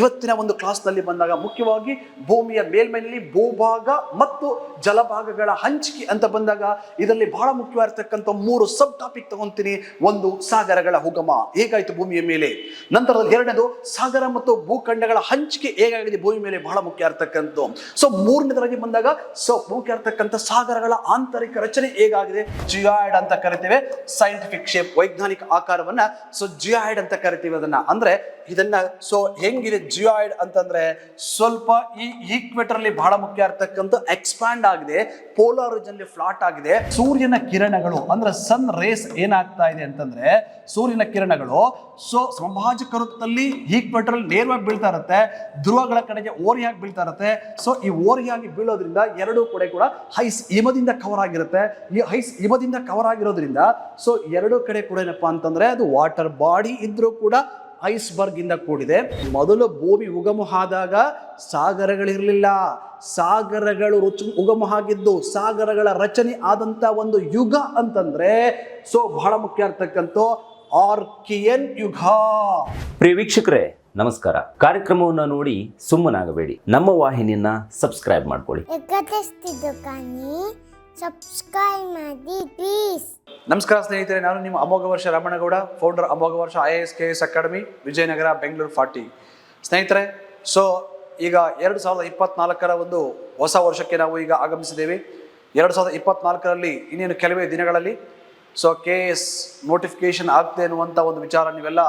ಇವತ್ತಿನ ಒಂದು ಕ್ಲಾಸ್ನಲ್ಲಿ ಬಂದಾಗ ಮುಖ್ಯವಾಗಿ ಭೂಮಿಯ ಮೇಲ್ಮೈನಲ್ಲಿ ಭೂಭಾಗ ಮತ್ತು ಜಲಭಾಗಗಳ ಹಂಚಿಕೆ ಅಂತ ಬಂದಾಗ ಇದರಲ್ಲಿ ಬಹಳ ಮುಖ್ಯವಾಗಿರ್ತಕ್ಕಂಥ ಮೂರು ಸಬ್ ಟಾಪಿಕ್ ತಗೊಂತೀನಿ. ಒಂದು ಸಾಗರಗಳ ಹುಗಮ ಹೇಗಾಯಿತು ಭೂಮಿಯ ಮೇಲೆ? ನಂತರದಲ್ಲಿ ಎರಡನೇದು ಸಾಗರ ಮತ್ತು ಭೂಖಂಡಗಳ ಹಂಚಿಕೆ ಹೇಗಾಗಿದೆ ಭೂಮಿ ಮೇಲೆ ಬಹಳ ಮುಖ್ಯ ಇರ್ತಕ್ಕಂಥ ಸೊ ಮೂರನೇದರಾಗಿ ಬಂದಾಗ ಸೊ ಮುಖ್ಯ ಇರ್ತಕ್ಕಂಥ ಸಾಗರಗಳ ಆಂತರಿಕ ರಚನೆ ಹೇಗಾಗಿದೆ? ಜಿಯಾಯ್ಡ್ ಅಂತ ಕರಿತೇವೆ. ಸೈಂಟಿಫಿಕ್ ಶೇಪ್ ವೈಜ್ಞಾನಿಕ ಆಕಾರವನ್ನ ಸೊ ಜಿಯಾಯ್ಡ್ ಅಂತ ಕರಿತೀವಿ ಅದನ್ನ. ಅಂದ್ರೆ ಇದನ್ನ ಸೊ ಹೆಂಗಿದೆ ಜಿಯಾಯ್ಡ್ ಅಂತಂದ್ರೆ ಸ್ವಲ್ಪ ಈ ಈಕ್ವೇಟರ್ ಅಲ್ಲಿ ಬಹಳ ಮುಖ್ಯ ಇರ್ತಕ್ಕಂಥ ಎಕ್ಸ್ಪ್ಯಾಂಡ್ ಆಗಿದೆ, ಪೋಲಾರ್ ಅಲ್ಲಿ ಫ್ಲಾಟ್ ಆಗಿದೆ. ಸೂರ್ಯನ ಕಿರಣಗಳು, ಅಂದ್ರೆ ಸನ್ ರೇಸ್ ಏನಾಗ್ತಾ ಇದೆ ಅಂತಂದ್ರೆ ಸೂರ್ಯನ ಕಿರಣಗಳು, ಸೊ ಸಮಭಾಜಕ ವೃತ್ತದಲ್ಲಿ ಈಕ್ವೇಟರ್ ನೇರವಾಗಿ ಬೀಳ್ತಾ ಇರುತ್ತೆ, ಧ್ರುವಗಳ ಕಡೆಗೆ ಓರಿಯಾಗಿ ಬೀಳ್ತಾ ಇರುತ್ತೆ. ಸೊ ಈ ಓರಿಯಾಗಿ ಬೀಳೋದ್ರಿಂದ ಎರಡೂ ಕಡೆ ಕೂಡ ಹೈಸ್ ಹಿಮದಿಂದ ಕವರ್ ಆಗಿರುತ್ತೆ. ಈ ಹೈಸ್ ಹಿಮದಿಂದ ಕವರ್ ಆಗಿರೋದ್ರಿಂದ, ಸೊ ಎರಡೂ ಕಡೆ ಕೂಡ ಏನಪ್ಪಾ ಅಂತಂದ್ರೆ ಅದು ವಾಟರ್ ಬಾಡಿ ಇದ್ರೂ ಕೂಡ ಐಸ್ಬರ್ಗ್ ಇಂದ ಕೂಡಿದೆ. ಮೊದಲು ಭೂಮಿ ಉಗಮ ಆದಾಗ ಸಾಗರಗಳಿರಲಿಲ್ಲ. ಸಾಗರಗಳು ರುಚಿ ಉಗಮ ಆಗಿದ್ದು ಸಾಗರಗಳ ರಚನೆ ಆದಂತ ಒಂದು ಯುಗ ಅಂತಂದ್ರೆ ಸೊ ಬಹಳ ಮುಖ್ಯ ಇರ್ತಕ್ಕಂಥ ಆರ್ಕಿಯನ್ ಯುಗ. ಪ್ರಿಯ ವೀಕ್ಷಕರೇ ನಮಸ್ಕಾರ. ಕಾರ್ಯಕ್ರಮವನ್ನು ನೋಡಿ ಸುಮ್ಮನಾಗಬೇಡಿ. ನಮ್ಮ ವಾಹಿನಿಯನ್ನ ಸಬ್ಸ್ಕ್ರೈಬ್ ಮಾಡ್ಕೊಳ್ಳಿ. ಸಬ್ಸ್ಕ್ರೈಬ್ ಮಾಡಿ ಪ್ಲೀಸ್ ನಮಸ್ಕಾರ ಸ್ನೇಹಿತರೆ, ನಾನು ನಿಮ್ಮ ಅಮೋಘ ವರ್ಷ Ramanagowda founder Amogha Varsha I S K S academy Vijayanagar, Bengaluru, forty. ಸ್ನೇಹಿತರೆ ಸೊ ಈಗ ಎರಡು ಸಾವಿರದ ಇಪ್ಪತ್ನಾಲ್ಕರ ಒಂದು ಹೊಸ ವರ್ಷಕ್ಕೆ ನಾವು ಈಗ ಆಗಮಿಸಿದ್ದೇವೆ. ಎರಡು ಸಾವಿರದ ಇಪ್ಪತ್ನಾಲ್ಕರಲ್ಲಿ ಇನ್ನೇನು ಕೆಲವೇ ದಿನಗಳಲ್ಲಿ ಸೊ ಕೆ ಎಸ್ ನೋಟಿಫಿಕೇಶನ್ ಆಗ್ತದೆ ಅನ್ನುವಂಥ ಒಂದು ವಿಚಾರ ನೀವೆಲ್ಲ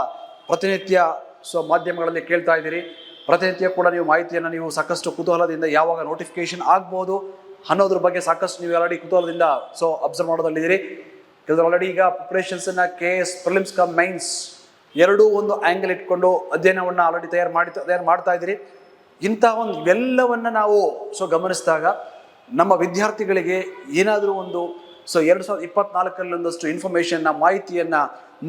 ಪ್ರತಿನಿತ್ಯ ಸೊ ಮಾಧ್ಯಮಗಳಲ್ಲಿ ಕೇಳ್ತಾ ಇದ್ದೀರಿ. ಪ್ರತಿನಿತ್ಯ ಕೂಡ ನೀವು ಮಾಹಿತಿಯನ್ನು ನೀವು ಸಾಕಷ್ಟು ಕುತೂಹಲದಿಂದ ಯಾವಾಗ ನೋಟಿಫಿಕೇಶನ್ ಆಗ್ಬೋದು ಅನ್ನೋದ್ರ ಬಗ್ಗೆ ಸಾಕಷ್ಟು ನೀವು ಆಲ್ರೆಡಿ ಕುತೂಹಲದಿಂದ ಸೊ ಅಬ್ಸರ್ವ್ ಮಾಡೋದಲ್ಲಿದ್ದೀರಿ. ಕೆಲವರು ಆಲ್ರೆಡಿ ಈಗ ಪ್ರಿಪ್ರೇಷನ್ಸನ್ನು K S prelims cum mains ಎರಡೂ ಒಂದು ಆ್ಯಂಗಲ್ ಇಟ್ಕೊಂಡು ಅಧ್ಯಯನವನ್ನು ಆಲ್ರೆಡಿ ತಯಾರು ಮಾಡಿ, ತಯಾರು ಮಾಡ್ತಾ ಇದ್ದೀರಿ. ಇಂಥ ಒಂದು ಇವೆಲ್ಲವನ್ನು ನಾವು ಸೊ ಗಮನಿಸಿದಾಗ ನಮ್ಮ ವಿದ್ಯಾರ್ಥಿಗಳಿಗೆ ಏನಾದರೂ ಒಂದು ಸೊ ಎರಡು ಸಾವಿರದ ಇಪ್ಪತ್ನಾಲ್ಕರಲ್ಲಿ ಒಂದಷ್ಟು ಇನ್ಫಾರ್ಮೇಷನ್ನ ಮಾಹಿತಿಯನ್ನು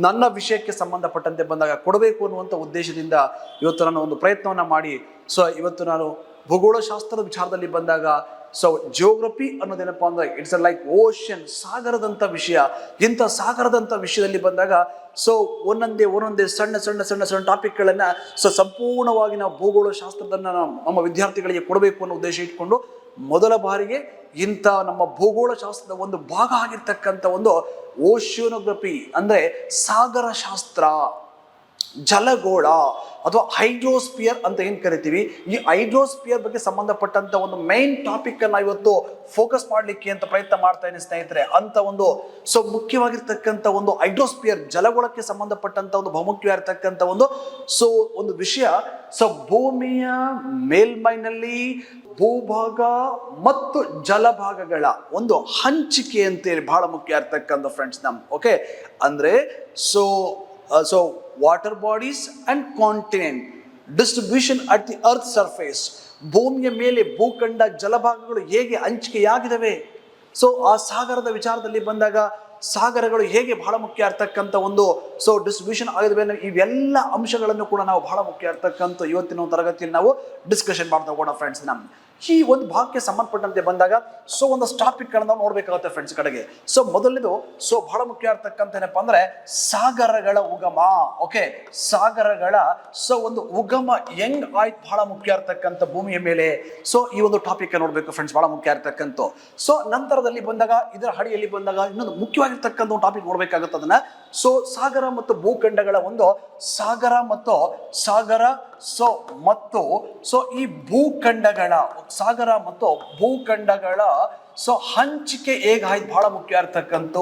ನನ್ನ ವಿಷಯಕ್ಕೆ ಸಂಬಂಧಪಟ್ಟಂತೆ ಬಂದಾಗ ಕೊಡಬೇಕು ಅನ್ನುವಂಥ ಉದ್ದೇಶದಿಂದ ಇವತ್ತು ನಾನು ಒಂದು ಪ್ರಯತ್ನವನ್ನು ಮಾಡಿ ಸೊ ಇವತ್ತು ನಾನು ಭೂಗೋಳಶಾಸ್ತ್ರದ ವಿಚಾರದಲ್ಲಿ ಬಂದಾಗ ಸೊ ಜಿಯೋಗ್ರಫಿ ಅನ್ನೋದೇನಪ್ಪ ಅಂದ್ರೆ ಇಟ್ಸ್ ಲೈಕ್ ಓಷನ್ ಸಾಗರದಂಥ ವಿಷಯ. ಇಂಥ ಸಾಗರದಂಥ ವಿಷಯದಲ್ಲಿ ಬಂದಾಗ ಸೊ ಒಂದೊಂದೇ ಒಂದೊಂದೇ ಸಣ್ಣ ಸಣ್ಣ ಸಣ್ಣ ಸಣ್ಣ ಟಾಪಿಕ್ಗಳನ್ನು ಸೊ ಸಂಪೂರ್ಣವಾಗಿ ನಾವು ಭೂಗೋಳ ಶಾಸ್ತ್ರದನ್ನ ನಮ್ಮ ವಿದ್ಯಾರ್ಥಿಗಳಿಗೆ ಕೊಡಬೇಕು ಅನ್ನೋ ಉದ್ದೇಶ ಇಟ್ಕೊಂಡು, ಮೊದಲ ಬಾರಿಗೆ ಇಂಥ ನಮ್ಮ ಭೂಗೋಳ ಶಾಸ್ತ್ರದ ಒಂದು ಭಾಗ ಆಗಿರ್ತಕ್ಕಂಥ ಒಂದು ಓಷಿಯೋನೋಗ್ರಫಿ ಅಂದ್ರೆ ಸಾಗರ ಶಾಸ್ತ್ರ ಜಲಗೋಳ ಅಥವಾ ಹೈಡ್ರೋಸ್ಪಿಯರ್ ಅಂತ ಏನು ಕರಿತೀವಿ? ಈ ಹೈಡ್ರೋಸ್ಪಿಯರ್ ಬಗ್ಗೆ ಸಂಬಂಧಪಟ್ಟಂತ ಒಂದು ಮೈನ್ ಟಾಪಿಕ್ ಅನ್ನ ಇವತ್ತು ಫೋಕಸ್ ಮಾಡಲಿಕ್ಕೆ ಅಂತ ಪ್ರಯತ್ನ ಮಾಡ್ತಾ ಇದ್ದೀನಿ ಸ್ನೇಹಿತರೆ. ಅಂತ ಒಂದು ಸೊ ಮುಖ್ಯವಾಗಿರ್ತಕ್ಕಂಥ ಒಂದು ಹೈಡ್ರೋಸ್ಪಿಯರ್ ಜಲಗೋಳಕ್ಕೆ ಸಂಬಂಧಪಟ್ಟಂತ ಒಂದು ಬಹುಮುಖ್ಯವಾಗಿರ್ತಕ್ಕಂಥ ಒಂದು ಸೊ ಒಂದು ವಿಷಯ ಸೊ ಭೂಮಿಯ ಮೇಲ್ಮೈನಲ್ಲಿ ಭೂಭಾಗ ಮತ್ತು ಜಲಭಾಗಗಳ ಒಂದು ಹಂಚಿಕೆ ಅಂತೇಳಿ ಬಹಳ ಮುಖ್ಯ ಇರ್ತಕ್ಕಂಥ ಫ್ರೆಂಡ್ಸ್ ನಮ್ ಓಕೆ ಅಂದ್ರೆ so so water bodies and continent. Distribution at the earth surface ಭೂಮಿಯ ಮೇಲೆ ಭೂಖಂಡ ಜಲಭಾಗಗಳು ಹೇಗೆ ಹಂಚಿಕೆಯಾಗಿದವೆ ಸೊ ಆ ಸಾಗರದ ವಿಚಾರದಲ್ಲಿ ಬಂದಾಗ ಸಾಗರಗಳು ಹೇಗೆ ಬಹಳ ಮುಖ್ಯ ಇರ್ತಕ್ಕಂಥ ಒಂದು ಸೊ ಡಿಸ್ಟ್ರಿಬ್ಯೂಷನ್ ಆಗಿದವೆ ಇವೆಲ್ಲ ಅಂಶಗಳನ್ನು ಕೂಡ ನಾವು ಬಹಳ ಮುಖ್ಯ ಇರ್ತಕ್ಕಂಥ ಇವತ್ತಿನ ತರಗತಿಯಲ್ಲಿ ನಾವು ಡಿಸ್ಕಷನ್ ಮಾಡ್ತಾ ಹೋಗೋಣ ಫ್ರೆಂಡ್ಸ್ ನಮ್ಮ ಈ ಒಂದು ಭಾಗಕ್ಕೆ ಸಂಬಂಧಪಟ್ಟಂತೆ ಬಂದಾಗ ಸೊ ಒಂದಷ್ಟು ಟಾಪಿಕ್ಗಳನ್ನು ನಾವು ನೋಡಬೇಕಾಗುತ್ತೆ ಫ್ರೆಂಡ್ಸ್ ಕಡೆಗೆ. ಸೊ ಮೊದಲನೇದು ಸೊ ಬಹಳ ಮುಖ್ಯ ಇರ್ತಕ್ಕಂಥ ಏನಪ್ಪ ಅಂದ್ರೆ, ಸಾಗರಗಳ ಉಗಮ ಓಕೆ ಸಾಗರಗಳ ಸೊ ಒಂದು ಉಗಮ ಹೆಂಗ್ ಆಯ್ತು ಬಹಳ ಮುಖ್ಯ ಇರ್ತಕ್ಕಂಥ ಭೂಮಿಯ ಮೇಲೆ? ಸೊ ಈ ಒಂದು ಟಾಪಿಕ್ ನೋಡಬೇಕು ಫ್ರೆಂಡ್ಸ್ ಬಹಳ ಮುಖ್ಯ ಇರ್ತಕ್ಕಂಥ ಸೊ ನಂತರದಲ್ಲಿ ಬಂದಾಗ, ಇದರ ಹಡಿಯಲ್ಲಿ ಬಂದಾಗ ಇನ್ನೊಂದು ಮುಖ್ಯವಾಗಿರ್ತಕ್ಕಂಥ ಒಂದು ಟಾಪಿಕ್ ನೋಡ್ಬೇಕಾಗುತ್ತೆ ಅದನ್ನ. ಸೊ ಸಾಗರ ಮತ್ತು ಭೂಖಂಡಗಳ ಒಂದು ಸಾಗರ ಮತ್ತು ಸಾಗರ ಸೊ ಮತ್ತು ಸೊ ಈ ಭೂಖಂಡಗಳ ಸಾಗರ ಮತ್ತು ಭೂಖಂಡಗಳ ಸೊ ಹಂಚಿಕೆ ಹೇಗಾಯ್ತು ಬಹಳ ಮುಖ್ಯ ಇರ್ತಕ್ಕಂಥ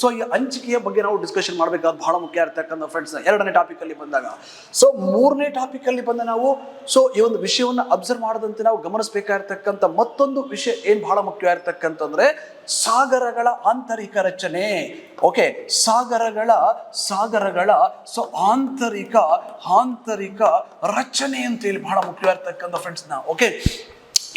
ಸೊ ಈ ಹಂಚಿಕೆಯ ಬಗ್ಗೆ ನಾವು ಡಿಸ್ಕಷನ್ ಮಾಡಬೇಕಾದ ಬಹಳ ಮುಖ್ಯ ಇರ್ತಕ್ಕಂಥ ಫ್ರೆಂಡ್ಸ್ ಎರಡನೇ ಟಾಪಿಕ್ ಅಲ್ಲಿ ಬಂದಾಗ. ಸೊ ಮೂರನೇ ಟಾಪಿಕ್ ಅಲ್ಲಿ ಬಂದ ನಾವು ಸೊ ಈ ಒಂದು ವಿಷಯವನ್ನು ಅಬ್ಸರ್ವ್ ಮಾಡದಂತೆ ನಾವು ಗಮನಿಸಬೇಕಾಗಿರ್ತಕ್ಕಂಥ ಮತ್ತೊಂದು ವಿಷಯ ಏನು ಬಹಳ ಮುಖ್ಯ ಇರ್ತಕ್ಕಂತಂದ್ರೆ ಸಾಗರಗಳ ಆಂತರಿಕ ರಚನೆ. ಓಕೆ ಸಾಗರಗಳ ಸಾಗರಗಳ ಸೊ ಆಂತರಿಕ ಆಂತರಿಕ ರಚನೆ ಅಂತ ಹೇಳಿ ಬಹಳ ಮುಖ್ಯವಾಗಿರ್ತಕ್ಕಂಥ ಫ್ರೆಂಡ್ಸ್ ನಾ okay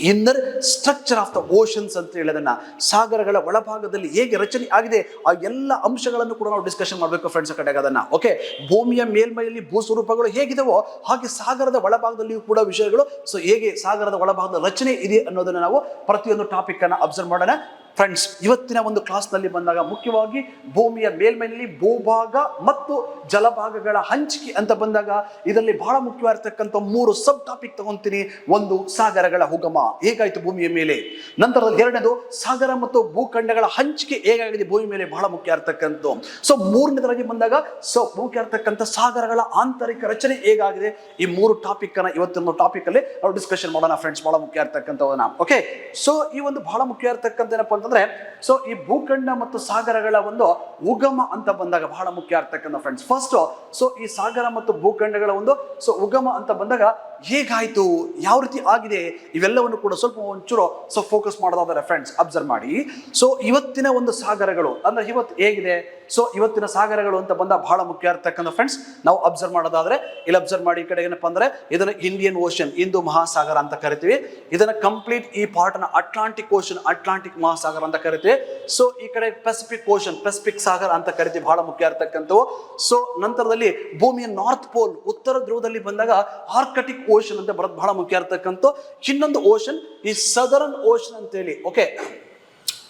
inner structure of the oceans ಅಂತ ಹೇಳೋದನ್ನ ಸಾಗರಗಳ ಒಳಭಾಗದಲ್ಲಿ ಹೇಗೆ ರಚನೆ ಆಗಿದೆ, ಆ ಎಲ್ಲ ಅಂಶಗಳನ್ನು ಕೂಡ ನಾವು ಡಿಸ್ಕಷನ್ ಮಾಡಬೇಕು ಫ್ರೆಂಡ್ಸ್ ಕಡೆಗೆ ಅದನ್ನ ಓಕೆ ಭೂಮಿಯ ಮೇಲ್ಮೈಯಲ್ಲಿ ಭೂಸ್ವರೂಪಗಳು ಹೇಗಿದವೋ ಹಾಗೆ ಸಾಗರದ ಒಳಭಾಗದಲ್ಲಿಯೂ ಕೂಡ ವಿಷಯಗಳು. ಸೊ ಹೇಗೆ ಸಾಗರದ ಒಳಭಾಗದ ರಚನೆ ಇದೆ ಅನ್ನೋದನ್ನ ನಾವು ಪ್ರತಿಯೊಂದು ಟಾಪಿಕ್ ಅನ್ನ ಅಬ್ಸರ್ವ್ ಮಾಡೋಣ. ಫ್ರೆಂಡ್ಸ್ ಇವತ್ತಿನ ಒಂದು ಕ್ಲಾಸ್ನಲ್ಲಿ ಬಂದಾಗ ಮುಖ್ಯವಾಗಿ ಭೂಮಿಯ ಮೇಲ್ಮೈನಲ್ಲಿ ಭೂಭಾಗ ಮತ್ತು ಜಲಭಾಗಗಳ ಹಂಚಿಕೆ ಅಂತ ಬಂದಾಗ ಇದರಲ್ಲಿ ಬಹಳ ಮುಖ್ಯವಾಗಿರ್ತಕ್ಕಂಥ ಮೂರು ಸಬ್ ಟಾಪಿಕ್ ತಗೊಂತೀನಿ. ಒಂದು ಸಾಗರಗಳ ಉಗಮ. ಹೇಗಾಯ್ತು ಭೂಮಿಯ ಮೇಲೆ? ನಂತರದಲ್ಲಿ ಎರಡನೇದು ಸಾಗರ ಮತ್ತು ಭೂಖಂಡಗಳ ಹಂಚಿಕೆ ಹೇಗಾಗಿದೆ ಭೂಮಿ ಮೇಲೆ ಬಹಳ ಮುಖ್ಯ ಇರ್ತಕ್ಕಂಥ ಸೊ ಮೂರನೇದಾಗಿ ಬಂದಾಗ ಸೊ ಮುಖ್ಯ ಇರ್ತಕ್ಕಂಥ ಸಾಗರಗಳ ಆಂತರಿಕ ರಚನೆ ಹೇಗಾಗಿದೆ? ಈ ಮೂರು ಟಾಪಿಕ್ ಅನ್ನ ಇವತ್ತಿನ ಟಾಪಿಕ್ ಅಲ್ಲಿ ನಾವು ಡಿಸ್ಕಷನ್ ಮಾಡೋಣ ಫ್ರೆಂಡ್ಸ್ ಬಹಳ ಮುಖ್ಯ ಇರ್ತಕ್ಕಂಥವನ್ನ ಓಕೆ ಸೊ ಈ ಒಂದು ಬಹಳ ಮುಖ್ಯ ಇರ್ತಕ್ಕಂಥ ಏನಪ್ಪಾ ಅಂತಂದ್ರೆ ಸೊ ಈ ಭೂಖಂಡ ಮತ್ತು ಸಾಗರಗಳ ಒಂದು ಉಗಮ ಅಂತ ಬಂದಾಗ ಬಹಳ ಮುಖ್ಯ ಇರ್ತಕ್ಕಂಥ ಫ್ರೆಂಡ್ಸ್ ಫಸ್ಟ್ ಸೊ ಈ ಸಾಗರ ಮತ್ತು ಭೂಖಂಡಗಳ ಒಂದು ಸೊ ಉಗಮ ಅಂತ ಬಂದಾಗ ಹೇಗಾಯ್ತು? ಯಾವ ರೀತಿ ಆಗಿದೆ? ಇವೆಲ್ಲವನ್ನು ಕೂಡ ಸ್ವಲ್ಪ ಒಂಚೂರು ಸೊ ಫೋಕಸ್ ಮಾಡೋದಾದ್ರೆ ಫ್ರೆಂಡ್ಸ್ ಅಬ್ಸರ್ವ್ ಮಾಡಿ. ಸೊ ಇವತ್ತಿನ ಒಂದು ಸಾಗರಗಳು, ಅಂದ್ರೆ ಇವತ್ತು ಹೇಗಿದೆ? ಸೊ ಇವತ್ತಿನ ಸಾಗರಗಳು ಅಂತ ಬಂದ ಬಹಳ ಮುಖ್ಯ ಇರ್ತಕ್ಕಂಥ ಫ್ರೆಂಡ್ಸ್ ನಾವು ಅಬ್ಸರ್ವ್ ಮಾಡೋದಾದ್ರೆ, ಇಲ್ಲಿ ಅಬ್ಸರ್ವ್ ಮಾಡಿ ಈ ಕಡೆ ಏನಪ್ಪ ಅಂದ್ರೆ, ಇದನ್ನ ಇಂಡಿಯನ್ ಓಷನ್ ಹಿಂದೂ ಮಹಾಸಾಗರ ಅಂತ ಕರಿತೀವಿ. ಇದನ್ನ ಕಂಪ್ಲೀಟ್ ಈ ಪಾರ್ಟ್ನ ಅಟ್ಲಾಂಟಿಕ್ ಓಷನ್ ಅಟ್ಲಾಂಟಿಕ್ ಮಹಾಸಾಗರ ಅಂತ ಕರಿತೀವಿ. ಸೊ ಈ ಕಡೆ ಪೆಸಿಫಿಕ್ ಓಷನ್ ಪೆಸಿಫಿಕ್ ಸಾಗರ ಅಂತ ಕರಿತೀವಿ. ಬಹಳ ಮುಖ್ಯ ಇರ್ತಕ್ಕಂಥವು. ಸೊ ನಂತರದಲ್ಲಿ ಭೂಮಿಯ ನಾರ್ತ್ ಪೋಲ್ ಉತ್ತರ ಧ್ರುವದಲ್ಲಿ ಬಂದಾಗ ಆರ್ಕಟಿಕ್ ಓಷನ್ ಅಂತ ಬರೋದು ಬಹಳ ಮುಖ್ಯ ಇರ್ತಕ್ಕಂಥ ಇನ್ನೊಂದು ಓಷನ್ ಈ ಸದರನ್ ಓಷನ್ ಅಂತೇಳಿ. ಓಕೆ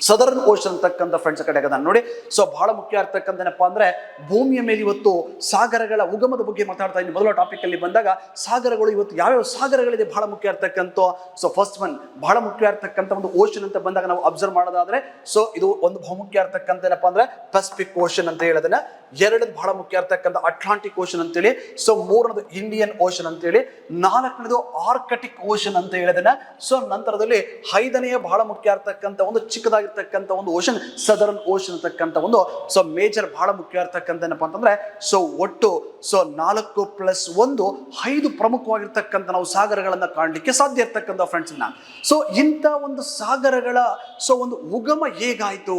ಸದರ್ನ್ ಓಷನ್ ಅಂತಕ್ಕಂಥ ಫ್ರೆಂಡ್ಸ್ ಕಡೆ ಆಗದ ನೋಡಿ. ಸೊ ಬಹಳ ಮುಖ್ಯ ಆಗ್ತಕ್ಕಂಥ ಏನಪ್ಪಾ ಅಂದ್ರೆ, ಭೂಮಿಯ ಮೇಲೆ ಇವತ್ತು ಸಾಗರಗಳ ಉಗಮದ ಬಗ್ಗೆ ಮಾತಾಡ್ತಾ ಇದ್ದೀನಿ. ಮೊದಲ ಟಾಪಿಕ್ ಅಲ್ಲಿ ಬಂದಾಗ, ಸಾಗರಗಳು ಇವತ್ತು ಯಾವ್ಯಾವ ಸಾಗರಗಳಿದೆ ಬಹಳ ಮುಖ್ಯ ಇರ್ತಕ್ಕಂಥ ಸೊ ಫಸ್ಟ್ ಒನ್ ಬಹಳ ಮುಖ್ಯ ಇರ್ತಕ್ಕಂಥ ಒಂದು ಓಷನ್ ಅಂತ ಬಂದಾಗ ನಾವು ಅಬ್ಸರ್ವ್ ಮಾಡೋದಾದ್ರೆ ಸೊ ಇದು ಒಂದು ಬಹುಮುಖ್ಯ ಇರ್ತಕ್ಕಂಥ ಏನಪ್ಪಾ ಅಂದ್ರೆ ಪೆಸಿಫಿಕ್ ಓಷನ್ ಅಂತ ಹೇಳೋದನ್ನ ಎರಡದು ಬಹಳ ಮುಖ್ಯ ಇರ್ತಕ್ಕಂಥ ಅಟ್ಲಾಂಟಿಕ್ ಓಷನ್ ಅಂತೇಳಿ ಸೊ ಮೂರನೇದು ಇಂಡಿಯನ್ ಓಷನ್ ಅಂತೇಳಿ ನಾಲ್ಕನೇದು ಆರ್ಕಟಿಕ್ ಓಷನ್ ಅಂತ ಹೇಳೋದನ್ನ ಸೊ ನಂತರದಲ್ಲಿ ಐದನೆಯ ಬಹಳ ಮುಖ್ಯ ಇರ್ತಕ್ಕಂಥ ಒಂದು ಚಿಕ್ಕದಾಗಿರ್ತಕ್ಕಂಥ ಒಂದು ಓಷನ್ ಸದರ್ನ್ ಓಷನ್ ಅಂತಕ್ಕಂಥ ಒಂದು ಸೊ ಮೇಜರ್ ಬಹಳ ಮುಖ್ಯ ಇರ್ತಕ್ಕಂಥ ಏನಪ್ಪಾ ಅಂತಂದ್ರೆ ಸೊ ಒಟ್ಟು ಸೊ ನಾಲ್ಕು ಪ್ಲಸ್ ಒಂದು, ಐದು ಪ್ರಮುಖವಾಗಿರ್ತಕ್ಕಂಥ ನಾವು ಸಾಗರಗಳನ್ನ ಕಾಣಲಿಕ್ಕೆ ಸಾಧ್ಯ ಇರ್ತಕ್ಕಂಥ ಫ್ರೆಂಡ್ಸ್ ಸೊ ಇಂಥ ಒಂದು ಸಾಗರಗಳ ಸೊ ಒಂದು ಉಗಮ ಹೇಗಾಯ್ತು?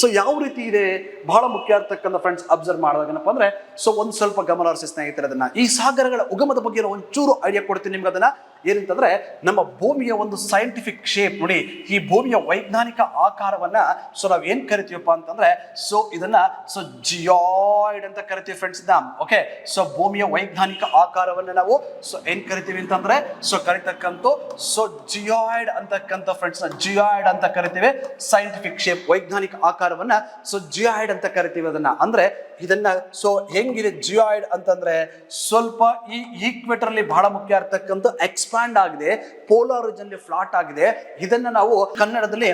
ಸೊ ಯಾವ ರೀತಿ ಇದೆ? ಬಹಳ ಮುಖ್ಯ ಇರ್ತಕ್ಕಂಥ ಫ್ರೆಂಡ್ಸ್ ಅಬ್ಸರ್ವ್ ಮಾಡಿದಾಗ ಏನಪ್ಪಾ ಅಂದ್ರೆ ಸೊ ಒಂದು ಸ್ವಲ್ಪ ಗಮನ ಹರಿಸಿ ಸ್ನೇಹಿತರೆ ಅದನ್ನ. ಈ ಸಾಗರಗಳ ಉಗಮದ ಬಗ್ಗೆ ಒಂಚೂರು ಐಡಿಯಾ ಕೊಡ್ತೀನಿ ನಿಮ್ಗೆ ಅದನ್ನ. ಏನಂತಂದ್ರೆ ನಮ್ಮ ಭೂಮಿಯ ಒಂದು ಸೈಂಟಿಫಿಕ್ ಶೇಪ್ ನೋಡಿ, ಈ ಭೂಮಿಯ ವೈಜ್ಞಾನಿಕ ಆಕಾರವನ್ನ ಸೊ ನಾವ್ ಏನ್ ಕರಿತೀವಪ್ಪ ಅಂತಂದ್ರೆ ಸೊ ಇದನ್ನ ಸೊ ಜಿಯಾಯ್ಡ್ ಅಂತ ಕರಿತೀವಿ ಫ್ರೆಂಡ್ಸ್ ಓಕೆ ಸೊ ಭೂಮಿಯ ವೈಜ್ಞಾನಿಕ ಆಕಾರವನ್ನ ನಾವು ಸೊ ಏನ್ ಕರಿತೀವಿ ಅಂತಂದ್ರೆ ಸೊ ಕರಿತಕ್ಕಂಥ ಸೊ ಜಿಯಾಯ್ಡ್ ಅಂತಕ್ಕಂಥ ಫ್ರೆಂಡ್ಸ್ ಜಿಯಾಯ್ಡ್ ಅಂತ ಕರಿತೀವಿ ಸೈಂಟಿಫಿಕ್ ಶೇಪ್ ವೈಜ್ಞಾನಿಕ ಆಕಾರವನ್ನ ಸೊ ಜಿಯಾಯ್ಡ್ ಅಂತ ಕರಿತೀವಿ ಅದನ್ನ. ಅಂದ್ರೆ ಇದನ್ನ ಸೊ ಹೆಂಗಿದೆ ಜಿಯಾಯ್ಡ್ ಅಂತಂದ್ರೆ, ಸ್ವಲ್ಪ ಈ ಈಕ್ವೇಟರ್ ಬಹಳ ಮುಖ್ಯ ಇರ್ತಕ್ಕಂಥ ಎಕ್ಸ್ಪ್ಯಾಂಡ್ ಆಗಿದೆ ಪೋಲಾರ್ ಅಲ್ಲಿ ಫ್ಲಾಟ್ ಆಗಿದೆ. ಇದನ್ನ ನಾವು ಕನ್ನಡದಲ್ಲಿ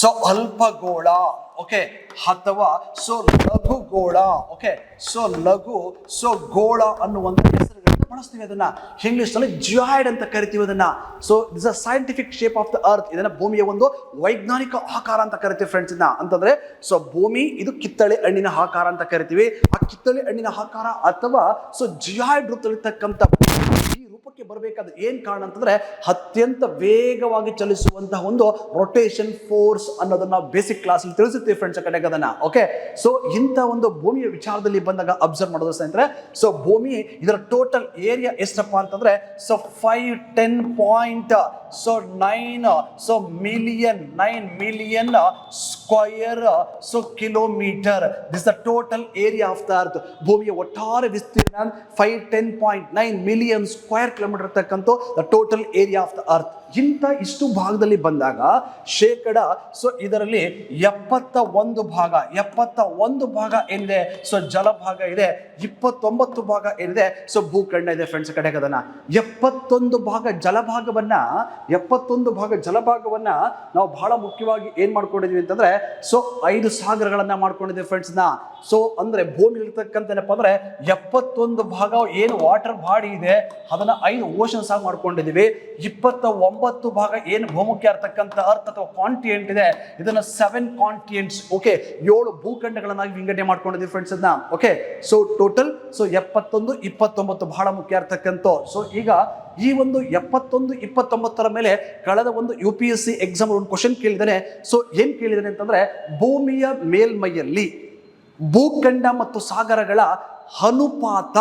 ಸೊ ಅಲ್ಪಗೋಳ ಓಕೆ ಅಥವಾ ಸೊ ಲಘು ಗೋಳ ಓಕೆ ಸೊ ಲಘು ಸೊ ಗೋಳ ಅನ್ನುವಂಥ ಹೆಸರುಗಳನ್ನು ಬಳಸ್ತೀವಿ ಅದನ್ನ. ಇಂಗ್ಲಿಷ್ನಲ್ಲಿ ಜಿಯಾಯ್ಡ್ ಅಂತ ಕರಿತೀವಿ ಅದನ್ನ. So is a scientific shape of the earth ಇದನ್ನ ಭೂಮಿಯ ಒಂದು ವೈಜ್ಞಾನಿಕ ಆಕಾರ ಅಂತ ಕರಿತೀವಿ ಫ್ರೆಂಡ್ಸ್ ಇದನ್ನ. ಅಂತಂದ್ರೆ ಸೊ ಭೂಮಿ, ಇದು ಕಿತ್ತಳೆ ಹಣ್ಣಿನ ಆಕಾರ ಅಂತ ಕರಿತೀವಿ. ಆ ಕಿತ್ತಳೆ ಹಣ್ಣಿನ ಆಕಾರ ಅಥವಾ ಸೊ ಜಿಯಾಯ್ಡ್ ರೂಪದಲ್ಲಿರ್ತಕ್ಕಂಥ ಈ ರೂಪಕ್ಕೆ ಬರಬೇಕಾದ ಏನು ಕಾರಣ ಅಂತಂದ್ರೆ ಅತ್ಯಂತ ವೇಗವಾಗಿ ಚಲಿಸುವಂತಹ ಒಂದು ರೊಟೇಷನ್ ಫೋರ್ಸ್ ಅನ್ನೋದನ್ನ ಬೇಸಿಕ್ ಕ್ಲಾಸ್ ಅಲ್ಲಿ ತಿಳಿಸುತ್ತೀವಿ ಫ್ರೆಂಡ್ಸ್ ಕಡೆಗೆ ಅದನ್ನ ಓಕೆ ಸೊ ಇಂಥ ಒಂದು ಭೂಮಿಯ ವಿಚಾರದಲ್ಲಿ ಬಂದಾಗ ಅಬ್ಸರ್ವ್ ಮಾಡೋದು ಸ್ನೇಹಿತರೆ ಸೊ ಭೂಮಿ ಇದರ ಟೋಟಲ್ ಏರಿಯಾ ಎಷ್ಟಪ್ಪ ಅಂತಂದ್ರೆ so five ten point so nine so million nine million square so kilometre this the total area of the earth ಭೂಮಿಯ ಒಟ್ಟಾರೆ ವಿಸ್ತೀರ್ಣ five ten point nine million square kilometre ಇರ್ತಕ್ಕಂಥ the total area of the earth ಇಂಥ ಇಷ್ಟು ಭಾಗದಲ್ಲಿ ಬಂದಾಗ ಶೇಕಡ so ಇದರಲ್ಲಿ ಎಪ್ಪತ್ತ ಒಂದು ಭಾಗ ಎಪ್ಪತ್ತ ಒಂದು ಭಾಗ ಏನಿದೆ? ಸೊ ಜಲಭಾಗ ಇದೆ, ಇಪ್ಪತ್ತೊಂಬತ್ತು ಭಾಗ ಏನಿದೆ? ಸೊ ಭೂಖಂಡ ಇದೆ ಫ್ರೆಂಡ್ಸ್ ಕಡೆಗೆ ಅದನ್ನ ಎಪ್ಪತ್ತೊಂದು ಭಾಗ ಜಲಭಾಗವನ್ನ, ಎಪ್ಪತ್ತೊಂದು ಭಾಗ ಜಲಭಾಗವನ್ನ ನಾವು ಬಹಳ ಮುಖ್ಯವಾಗಿ ಏನ್ ಮಾಡ್ಕೊಂಡಿದೀವಿ ಅಂತಂದ್ರೆ ಸೊ ಐದು ಸಾಗರಗಳನ್ನ ಮಾಡ್ಕೊಂಡಿದ್ದೀವಿ ಫ್ರೆಂಡ್ಸ್ನ. ಸೊ ಅಂದ್ರೆ ಭೂಮಿ ಇರ್ತಕ್ಕಂಥ ಏನಪ್ಪ ಅಂದ್ರೆ ಎಪ್ಪತ್ತೊಂದು ಭಾಗ ಏನು ವಾಟರ್ ಬಾಡಿ ಇದೆ ಅದನ್ನ ಐದು ಓಷನ್ಸ್ ಆಗಿ ಮಾಡ್ಕೊಂಡಿದೀವಿ. ಇಪ್ಪತ್ತ ಒಂಬತ್ತು ಭಾಗ ಏನು ಬಹುಮುಖ್ಯ ಇರ್ತಕ್ಕಂಥ ಅರ್ಥ ಅಥವಾ ಕಾಂಟಿನೆಂಟ್ ಇದೆ, ಇದನ್ನ ಸೆವೆನ್ ಕಾಂಟಿಯೆಂಟ್ಸ್ ಓಕೆ ಏಳು ಭೂಖಂಡಗಳನ್ನಾಗಿ ವಿಂಗಡಣೆ ಮಾಡ್ಕೊಂಡಿದ್ದೀವಿ ಫ್ರೆಂಡ್ಸ್ ಅದನ್ನ ಓಕೆ ಸೊ ಟೋಟಲ್ ಸೊ ಎಪ್ಪತ್ತೊಂದು, ಇಪ್ಪತ್ತೊಂಬತ್ತು ಬಹಳ ಮುಖ್ಯ ಇರ್ತಕ್ಕಂಥ ಸೊ ಈಗ ಈ ಒಂದು ಎಪ್ಪತ್ತೊಂದು, ಇಪ್ಪತ್ತೊಂಬತ್ತರ ಮೇಲೆ ಕಳೆದ ಒಂದು U P S C exam ಒಂದು ಕ್ವಶನ್ ಕೇಳಿದ್ದಾನೆ. ಸೊ ಏನ್ ಕೇಳಿದ್ದಾನೆ ಅಂತಂದ್ರೆ, ಭೂಮಿಯ ಮೇಲ್ಮೈಯಲ್ಲಿ ಭೂಖಂಡ ಮತ್ತು ಸಾಗರಗಳ ಅನುಪಾತ